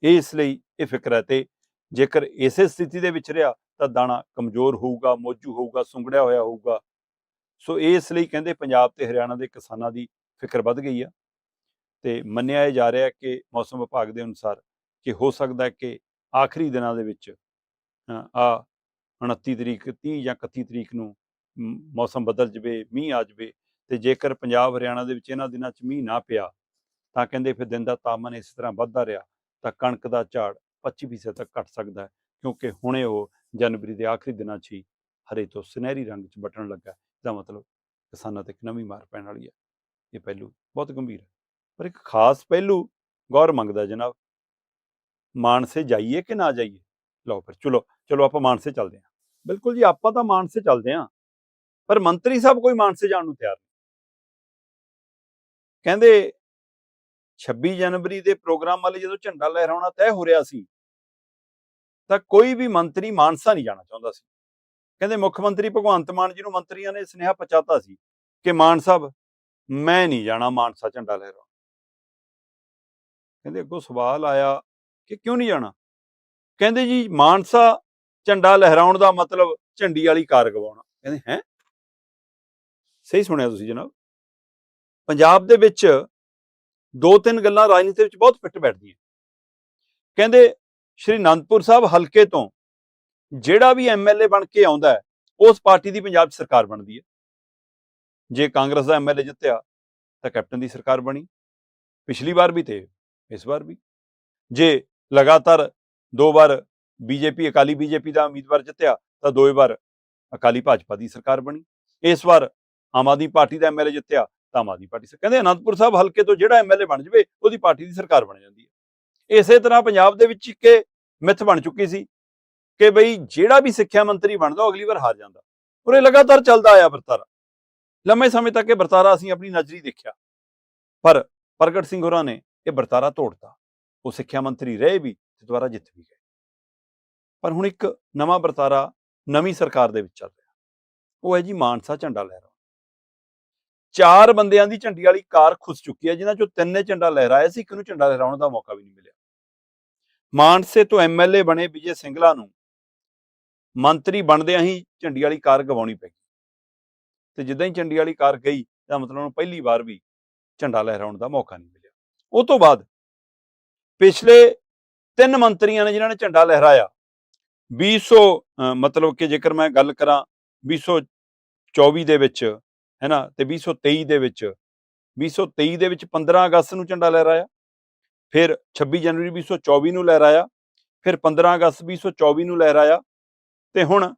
ਇਸ ਲਈ ਇਹ ਫਿਕਰ ਹੈ ਤੇ ਜੇਕਰ ਇਸੇ ਸਥਿਤੀ ਦੇ ਵਿੱਚ ਰਿਹਾ, ਤਾਂ ਦਾਣਾ ਕਮਜ਼ੋਰ ਹੋਊਗਾ, ਮੋਜੂ ਹੋਊਗਾ, ਸੁੰਗੜਿਆ ਹੋਇਆ ਹੋਊਗਾ। ਸੋ ਇਸ ਲਈ ਕਹਿੰਦੇ ਪੰਜਾਬ ਤੇ ਹਰਿਆਣਾ ਦੇ ਕਿਸਾਨਾਂ ਦੀ ਫਿਕਰ ਵੱਧ ਗਈ ਆ ਤੇ ਮੰਨਿਆ ਇਹ ਜਾ ਰਿਹਾ ਕਿ ਮੌਸਮ ਵਿਭਾਗ ਦੇ ਅਨੁਸਾਰ ਕਿ ਹੋ ਸਕਦਾ ਹੈ ਕਿ ਆਖਰੀ ਦਿਨਾਂ ਦੇ ਵਿੱਚ ਆ 29 ਤਰੀਕ 30 ਜਾਂ 31 ਤਰੀਕ ਨੂੰ ਮੌਸਮ ਬਦਲ ਜਵੇ, ਮੀਂਹ ਆ ਜਵੇ ਤੇ ਜੇਕਰ ਪੰਜਾਬ, ਹਰਿਆਣਾ ਦੇ ਵਿੱਚ ਇਹਨਾਂ ਦਿਨਾਂ 'ਚ ਮੀਂਹ ਨਾ ਪਿਆ, ਤਾਂ ਕਹਿੰਦੇ ਫਿਰ ਦਿਨ ਦਾ ਤਾਪਮਾਨ ਇਸ ਤਰ੍ਹਾਂ ਵੱਧਦਾ ਰਿਹਾ, ਤਾਂ ਕਣਕ ਦਾ ਝਾੜ 25% ਤੱਕ ਘਟ ਸਕਦਾ ਹੈ, ਕਿਉਂਕਿ ਹੁਣੇ ਉਹ ਜਨਵਰੀ ਦੇ ਆਖਰੀ ਦਿਨਾਂ 'ਚ ਹੀ ਹਰੇ ਤੋਂ ਸੁਨਹਿਰੀ ਰੰਗ 'ਚ ਬਟਣ ਲੱਗਾ ਹੈ। ਇਹਦਾ ਮਤਲਬ ਕਿਸਾਨਾਂ ਤੇ ਇੱਕ ਨਵੀਂ ਮਾਰ ਪੈਣ ਵਾਲੀ ਹੈ ਇਹ ਪਹਿਲੂ ਬਹੁਤ ਗੰਭੀਰ ਹੈ ਪਰ ਇੱਕ ਖਾਸ ਪਹਿਲੂ ਗੌਰ ਮੰਗਦਾ ਜਨਾਬ ਮਾਨਸੇ ਜਾਈਏ ਕਿ ਨਾ ਜਾਈਏ? ਲਓ ਫਿਰ, ਚਲੋ ਚਲੋ ਆਪਾਂ ਮਾਨਸੇ ਚੱਲਦੇ ਹਾਂ। ਬਿਲਕੁਲ ਜੀ, ਆਪਾਂ ਤਾਂ ਮਾਨਸੇ ਚੱਲਦੇ ਹਾਂ, ਪਰ ਮੰਤਰੀ ਸਾਹਿਬ ਕੋਈ ਮਾਨਸੇ ਜਾਣ ਨੂੰ ਤਿਆਰ ਨਹੀਂ। ਕਹਿੰਦੇ 26 ਜਨਵਰੀ ਦੇ ਪ੍ਰੋਗਰਾਮ ਵਾਲੇ ਜਦੋਂ ਝੰਡਾ ਲਹਿਰਾਉਣਾ ਤੈਅ ਹੋ ਰਿਹਾ ਸੀ, ਤਾਂ ਕੋਈ ਵੀ ਮੰਤਰੀ ਮਾਨਸਾ ਨਹੀਂ ਜਾਣਾ ਚਾਹੁੰਦਾ ਸੀ। ਕਹਿੰਦੇ ਮੁੱਖ ਮੰਤਰੀ ਭਗਵੰਤ ਮਾਨ ਜੀ ਨੂੰ ਮੰਤਰੀਆਂ ਨੇ ਸੁਨੇਹਾ ਪਹੁੰਚਾਤਾ ਸੀ ਕਿ ਮਾਨ ਸਾਹਿਬ, ਮੈਂ ਨਹੀਂ ਜਾਣਾ ਮਾਨਸਾ ਝੰਡਾ ਲਹਿਰਾਉਣ। ਕਹਿੰਦੇ ਅੱਗੋਂ ਸਵਾਲ ਆਇਆ ਕਿ ਕਿਉਂ ਨਹੀਂ ਜਾਣਾ? ਕਹਿੰਦੇ ਜੀ ਮਾਨਸਾ ਝੰਡਾ ਲਹਿਰਾਉਣ ਦਾ ਮਤਲਬ ਝੰਡੀ ਵਾਲੀ ਕਾਰ ਗਵਾਉਣਾ। ਕਹਿੰਦੇ, ਹੈ? ਸਹੀ ਸੁਣਿਆ ਤੁਸੀਂ ਜਨਾਬ। ਪੰਜਾਬ ਦੇ ਵਿੱਚ ਦੋ ਤਿੰਨ ਗੱਲਾਂ ਰਾਜਨੀਤੀ ਵਿੱਚ ਬਹੁਤ ਫਿੱਟ ਬੈਠਦੀਆਂ। ਕਹਿੰਦੇ, ਸ਼੍ਰੀ ਅਨੰਦਪੁਰ ਸਾਹਿਬ ਹਲਕੇ ਤੋਂ ਜਿਹੜਾ ਵੀ ਐਮਐਲਏ ਬਣ ਕੇ ਆਉਂਦਾ ਉਸ ਪਾਰਟੀ ਦੀ ਪੰਜਾਬ 'ਚ ਸਰਕਾਰ ਬਣਦੀ ਹੈ। ਜੇ ਕਾਂਗਰਸ ਦਾ ਐਮਐਲਏ ਜਿੱਤਿਆ, ਤਾਂ ਕੈਪਟਨ ਦੀ ਸਰਕਾਰ ਬਣੀ। ਪਿਛਲੀ ਵਾਰ ਵੀ ਤੇ ਇਸ ਵਾਰ ਵੀ। ਜੇ ਲਗਾਤਾਰ ਦੋ ਵਾਰ ਬੀਜੇਪੀ, ਅਕਾਲੀ ਬੀਜੇਪੀ ਦਾ ਉਮੀਦਵਾਰ ਜਿੱਤਿਆ, ਤਾਂ ਦੋ ਵਾਰ ਅਕਾਲੀ ਭਾਜਪਾ ਦੀ ਸਰਕਾਰ ਬਣੀ। ਇਸ ਵਾਰ ਆਮ ਆਦਮੀ ਪਾਰਟੀ ਦਾ ਐਮਐਲਏ ਜਿੱਤਿਆ, ਤਾਂ ਆਮ ਆਦਮੀ ਪਾਰਟੀ ਕਹਿੰਦੇ ਅਨੰਦਪੁਰ ਸਾਹਿਬ ਹਲਕੇ ਤੋਂ ਜਿਹੜਾ ਐਮਐਲਏ ਬਣ ਜਵੇ, ਉਹਦੀ ਪਾਰਟੀ ਦੀ ਸਰਕਾਰ ਬਣ ਜਾਂਦੀ ਹੈ। ਇਸੇ ਤਰ੍ਹਾਂ ਪੰਜਾਬ ਦੇ ਵਿੱਚ ਇੱਕ ਮਿੱਥ ਬਣ ਚੁੱਕੀ ਸੀ ਕਿ ਬਈ ਜਿਹੜਾ ਵੀ ਸਿੱਖਿਆ ਮੰਤਰੀ ਬਣਦਾ, ਉਹ ਅਗਲੀ ਵਾਰ ਹਾਰ ਜਾਂਦਾ। ਔਰ ਇਹ ਲਗਾਤਾਰ ਚੱਲਦਾ ਆਇਆ ਵਰਤਾਰਾ। ਲੰਮੇ ਸਮੇਂ ਤੱਕ ਇਹ ਵਰਤਾਰਾ ਅਸੀਂ ਆਪਣੀ ਨਜ਼ਰੀ ਦੇਖਿਆ। ਪਰ ਪ੍ਰਗਟ ਸਿੰਘ ਹੋਰਾਂ ਨੇ ਇਹ ਵਰਤਾਰਾ ਤੋੜਤਾ। ਉਹ ਸਿੱਖਿਆ ਮੰਤਰੀ ਰਹੇ ਵੀ ਤੇ ਦੁਬਾਰਾ ਜਿੱਤ ਵੀ ਗਏ। ਪਰ ਹੁਣ ਇੱਕ ਨਵਾਂ ਵਰਤਾਰਾ ਨਵੀਂ ਸਰਕਾਰ ਦੇ ਵਿੱਚ ਚੱਲ ਰਿਹਾ। ਉਹ ਹੈ ਜੀ ਮਾਨਸਾ ਝੰਡਾ ਲਹਿਰਾਉਣਾ। ਚਾਰ ਬੰਦਿਆਂ ਦੀ ਝੰਡੀ ਵਾਲੀ ਕਾਰ ਖੁੱਸ ਚੁੱਕੀ ਹੈ, ਜਿਨ੍ਹਾਂ ਚੋਂ ਤਿੰਨੇ ਝੰਡਾ ਲਹਿਰਾਇਆ ਸੀ, ਇੱਕ ਨੂੰ ਝੰਡਾ ਲਹਿਰਾਉਣ ਦਾ ਮੌਕਾ ਵੀ ਨਹੀਂ ਮਿਲਿਆ। ਮਾਨਸੇ ਤੋਂ ਐਮਐਲਏ ਬਣੇ ਵਿਜੇ ਸਿੰਗਲਾ ਨੂੰ ਮੰਤਰੀ ਬਣਦਿਆਂ ਹੀ ਝੰਡੀ ਵਾਲੀ ਕਾਰ ਗਵਾਉਣੀ ਪਈ ਤੇ ਜਿੱਦਾਂ ਹੀ ਝੰਡੀ ਵਾਲੀ ਕਾਰ ਗਈ, ਤਾਂ ਮਤਲਬ ਉਹਨੂੰ ਪਹਿਲੀ ਵਾਰ ਵੀ ਝੰਡਾ ਲਹਿਰਾਉਣ ਦਾ ਮੌਕਾ ਨਹੀਂ ਮਿਲਿਆ। ਉਹ ਤੋਂ ਬਾਅਦ ਪਿਛਲੇ ਤਿੰਨ ਮੰਤਰੀਆਂ ਨੇ ਜਿਨ੍ਹਾਂ ਨੇ ਝੰਡਾ ਲਹਿਰਾਇਆ 200 ਅਹ ਮਤਲਬ ਕਿ ਜੇਕਰ ਮੈਂ ਗੱਲ ਕਰਾਂ 224 ਦੇ ਵਿੱਚ ਹੈ ਨਾ ਤੇ 223 ਦੇ ਵਿੱਚ 223 ਦੇ ਵਿੱਚ 15 ਅਗਸਤ ਨੂੰ ਝੰਡਾ ਲਹਿਰਾਇਆ, ਫਿਰ 26 ਜਨਵਰੀ 224 ਨੂੰ ਲਹਿਰਾਇਆ, ਫਿਰ 15 ਅਗਸਤ 224 ਨੂੰ ਲਹਿਰਾਇਆ, ਤੇ ਹੁਣ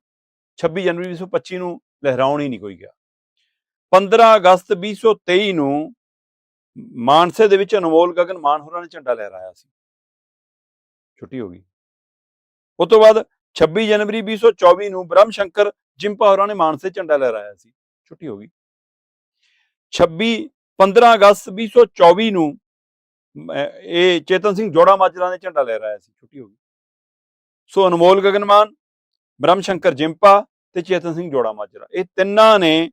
26 ਜਨਵਰੀ 225 ਨੂੰ ਲਹਿਰਾਉਣ ਹੀ ਨਹੀਂ ਕੋਈ ਗਿਆ। 15 ਅਗਸਤ 2023 ਨੂੰ ਮਾਨਸੇ ਦੇ ਵਿੱਚ ਅਨਮੋਲ ਗਗਨ ਮਾਨ ਹੋਰਾਂ ਨੇ ਝੰਡਾ ਲਹਿਰਾਇਆ ਸੀ। ਛੁੱਟੀ ਹੋ ਗਈ। ਉਸ ਤੋਂ ਬਾਅਦ 26 ਜਨਵਰੀ 2024 ਨੂੰ ਬ੍ਰਹਮ ਸ਼ੰਕਰ ਜਿੰਪਾ ਹੋਰਾਂ ਨੇ ਮਾਨਸੇ ਝੰਡਾ ਲਹਿਰਾਇਆ ਸੀ। ਛੁੱਟੀ ਹੋ ਗਈ। 26 15 ਅਗਸਤ 2024 ਨੂੰ ਇਹ ਚੇਤਨ ਸਿੰਘ ਜੋੜਾ ਮਾਜਰਾ ਨੇ ਝੰਡਾ ਲਹਿਰਾਇਆ ਸੀ। ਛੁੱਟੀ ਹੋ ਗਈ। ਸੋ ਅਨਮੋਲ ਗਗਨ ਮਾਨ, ਬ੍ਰਹਮ ਸ਼ੰਕਰ ਜਿੰਪਾ ਤੇ ਚੇਤਨ ਸਿੰਘ ਜੋੜਾ ਮਾਜਰਾ। ਇਹ ਤਿੰਨਾਂ ਨੇ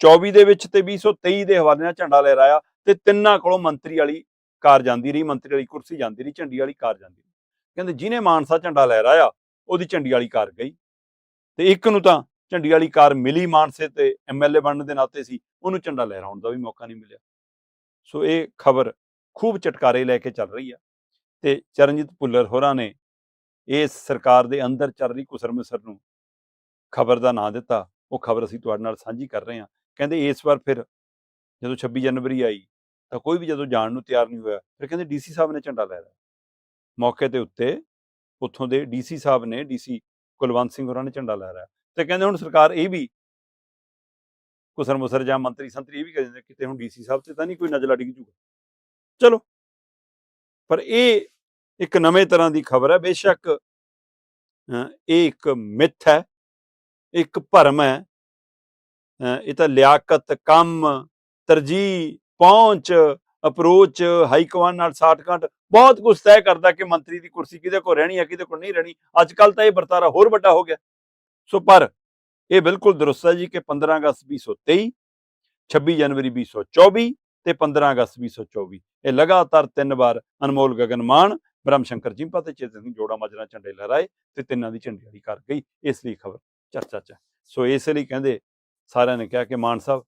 2024 ਦੇ ਵਿੱਚ ਤੇ 2023 ਦੇ ਹਵਾਲੇ ਨਾਲ ਝੰਡਾ ਲਹਿਰਾਇਆ ਤੇ ਤਿੰਨਾਂ ਕੋਲੋਂ ਮੰਤਰੀ ਵਾਲੀ ਕਾਰ ਜਾਂਦੀ ਰਹੀ, ਮੰਤਰੀ ਵਾਲੀ ਕੁਰਸੀ ਜਾਂਦੀ ਰਹੀ, ਝੰਡੀ ਵਾਲੀ ਕਾਰ ਜਾਂਦੀ ਰਹੀ। ਕਹਿੰਦੇ ਜਿਹਨੇ ਮਾਨਸਾ ਝੰਡਾ ਲਹਿਰਾਇਆ, ਉਹਦੀ ਝੰਡੀ ਵਾਲੀ ਕਾਰ ਗਈ। ਤੇ ਇੱਕ ਨੂੰ ਤਾਂ ਝੰਡੀ ਵਾਲੀ ਕਾਰ ਮਿਲੀ ਮਾਨਸੇ ਤੇ ਐਮਐਲਏ ਬਣਨ ਦੇ ਨਾਤੇ ਸੀ, ਉਹਨੂੰ ਝੰਡਾ ਲਹਿਰਾਉਣ ਦਾ ਵੀ ਮੌਕਾ ਨਹੀਂ ਮਿਲਿਆ। ਸੋ ਇਹ ਖਬਰ ਖੂਬ ਚਟਕਾਰੇ ਲੈ ਕੇ ਚੱਲ ਰਹੀ ਆ ਤੇ ਚਰਨਜੀਤ ਭੁੱਲਰ ਹੋਰਾਂ ਨੇ ਇਸ ਸਰਕਾਰ ਦੇ ਅੰਦਰ ਚੱਲ ਰਹੀ ਕੁਸਰਮਸਰ ਨੂੰ ਖਬਰ ਦਾ ਨਾਂ ਦਿੱਤਾ। ਉਹ ਖਬਰ ਅਸੀਂ ਤੁਹਾਡੇ ਨਾਲ ਸਾਂਝੀ ਕਰ ਰਹੇ ਹਾਂ। ਕਹਿੰਦੇ ਇਸ ਵਾਰ ਫਿਰ ਜਦੋਂ 26 ਜਨਵਰੀ ਆਈ, ਤਾਂ ਕੋਈ ਵੀ ਜਦੋਂ ਜਾਣ ਨੂੰ ਤਿਆਰ ਨਹੀਂ ਹੋਇਆ, ਫਿਰ ਕਹਿੰਦੇ ਡੀਸੀ ਸਾਹਿਬ ਨੇ ਝੰਡਾ ਲਹਿਰਾਇਆ ਮੌਕੇ ਤੇ ਉੱਤੇ ਉੱਥੋਂ ਦੇ ਡੀਸੀ ਸਾਹਿਬ ਨੇ ਡੀਸੀ ਕੁਲਵੰਤ ਸਿੰਘ ਹੋਰਾਂ ਨੇ ਝੰਡਾ ਲਹਿਰਾਇਆ ਤੇ ਕਹਿੰਦੇ ਹੁਣ ਸਰਕਾਰ ਇਹ ਵੀ ਕੁਸਰ ਮੁਸਰ ਜਾਂ ਮੰਤਰੀ ਸੰਤਰੀ ਇਹ ਵੀ ਕਹਿੰਦੇ ਕਿਤੇ ਹੁਣ ਡੀਸੀ ਸਾਹਿਬ ਤੇ ਤਾਂ ਨਹੀਂ ਕੋਈ ਨਜ਼ਲਾ ਡਿੱਗ ਜੂਗਾ। ਚਲੋ। ਪਰ ਇਹ ਇੱਕ ਨਵੇਂ ਤਰ੍ਹਾਂ ਦੀ ਖਬਰ ਹੈ, ਬੇਸ਼ੱਕ ਇਹ ਇੱਕ ਮਿੱਥ ਹੈ, ਇੱਕ ਭਰਮ ਹੈ ਇਹ ਤਾਂ ਲਿਆਕਤ, ਕੰਮ, ਤਰਜੀਹ, ਪਹੁੰਚ ਅਪਰੋਚ ਹਾਈ ਕਮਾਂਡ ਨਾਲ ਸਾਠਗੰਢ ਬਹੁਤ ਕੁਝ ਤੈਅ ਕਰਦਾ ਕਿ ਮੰਤਰੀ ਦੀ ਕੁਰਸੀ ਕਿਹਦੇ ਕੋਲ ਰਹਿਣੀ ਹੈ ਕਿਹਦੇ ਕੋਲ ਨਹੀਂ ਰਹਿਣੀ। ਅੱਜ ਕੱਲ ਤਾਂ ਇਹ ਵਰਤਾਰਾ ਹੋਰ ਵੱਡਾ ਹੋ ਗਿਆ। ਸੋ ਪਰ ਇਹ ਬਿਲਕੁਲ ਦਰੁਸਤ ਹੈ ਜੀ ਕਿ 15 ਅਗਸਤ 2023 26 ਜਨਵਰੀ 2024 ਤੇ 15 ਅਗਸਤ 2024 ਇਹ ਲਗਾਤਾਰ ਤਿੰਨ ਵਾਰ ਅਨਮੋਲ ਗਗਨ ਮਾਨ ਬ੍ਰਹਮ ਸ਼ੰਕਰ ਜਿੰਪਾ ਤੇ ਚੇਤਨ ਸਿੰਘ ਜੋੜਾ ਮਾਜਰਾ ਝੰਡੇ ਲਹਿਰਾਏ ਤੇ ਤਿੰਨਾਂ ਦੀ ਝੰਡੀ ਵਾਲੀ ਕਰ ਗਈ। ਇਸ ਲਈ ਖਬਰ, ਚਰਚਾ ਚ ਸੋ ਇਸੇ ਲਈ ਕਹਿੰਦੇ ਸਾਰਿਆਂ ਨੇ ਕਿਹਾ ਕਿ ਮਾਨ ਸਾਹਿਬ,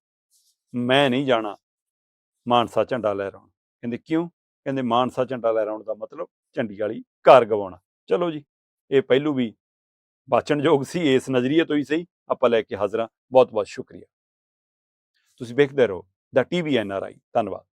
ਮੈਂ ਨਹੀਂ ਜਾਣਾ ਮਾਨਸਾ ਝੰਡਾ ਲਹਿਰਾਉਣ ਕਹਿੰਦੇ ਕਿਉਂ? ਕਹਿੰਦੇ ਮਾਨਸਾ ਝੰਡਾ ਲਹਿਰਾਉਣ ਦਾ ਮਤਲਬ ਝੰਡੀ ਵਾਲੀ ਘਰ ਗਵਾਉਣਾ। ਚਲੋ ਜੀ, ਇਹ ਪਹਿਲੂ ਵੀ ਵਾਚਣਯੋਗ ਸੀ, ਇਸ ਨਜ਼ਰੀਏ ਤੋਂ ਹੀ ਸਹੀ, ਆਪਾਂ ਲੈ ਕੇ ਹਾਜ਼ਰਾਂ ਬਹੁਤ ਬਹੁਤ ਸ਼ੁਕਰੀਆ। ਤੁਸੀਂ ਵੇਖਦੇ ਰਹੋ, ਦਾ ਟੀਵੀ ਐਨਆਰਆਈ ਧੰਨਵਾਦ।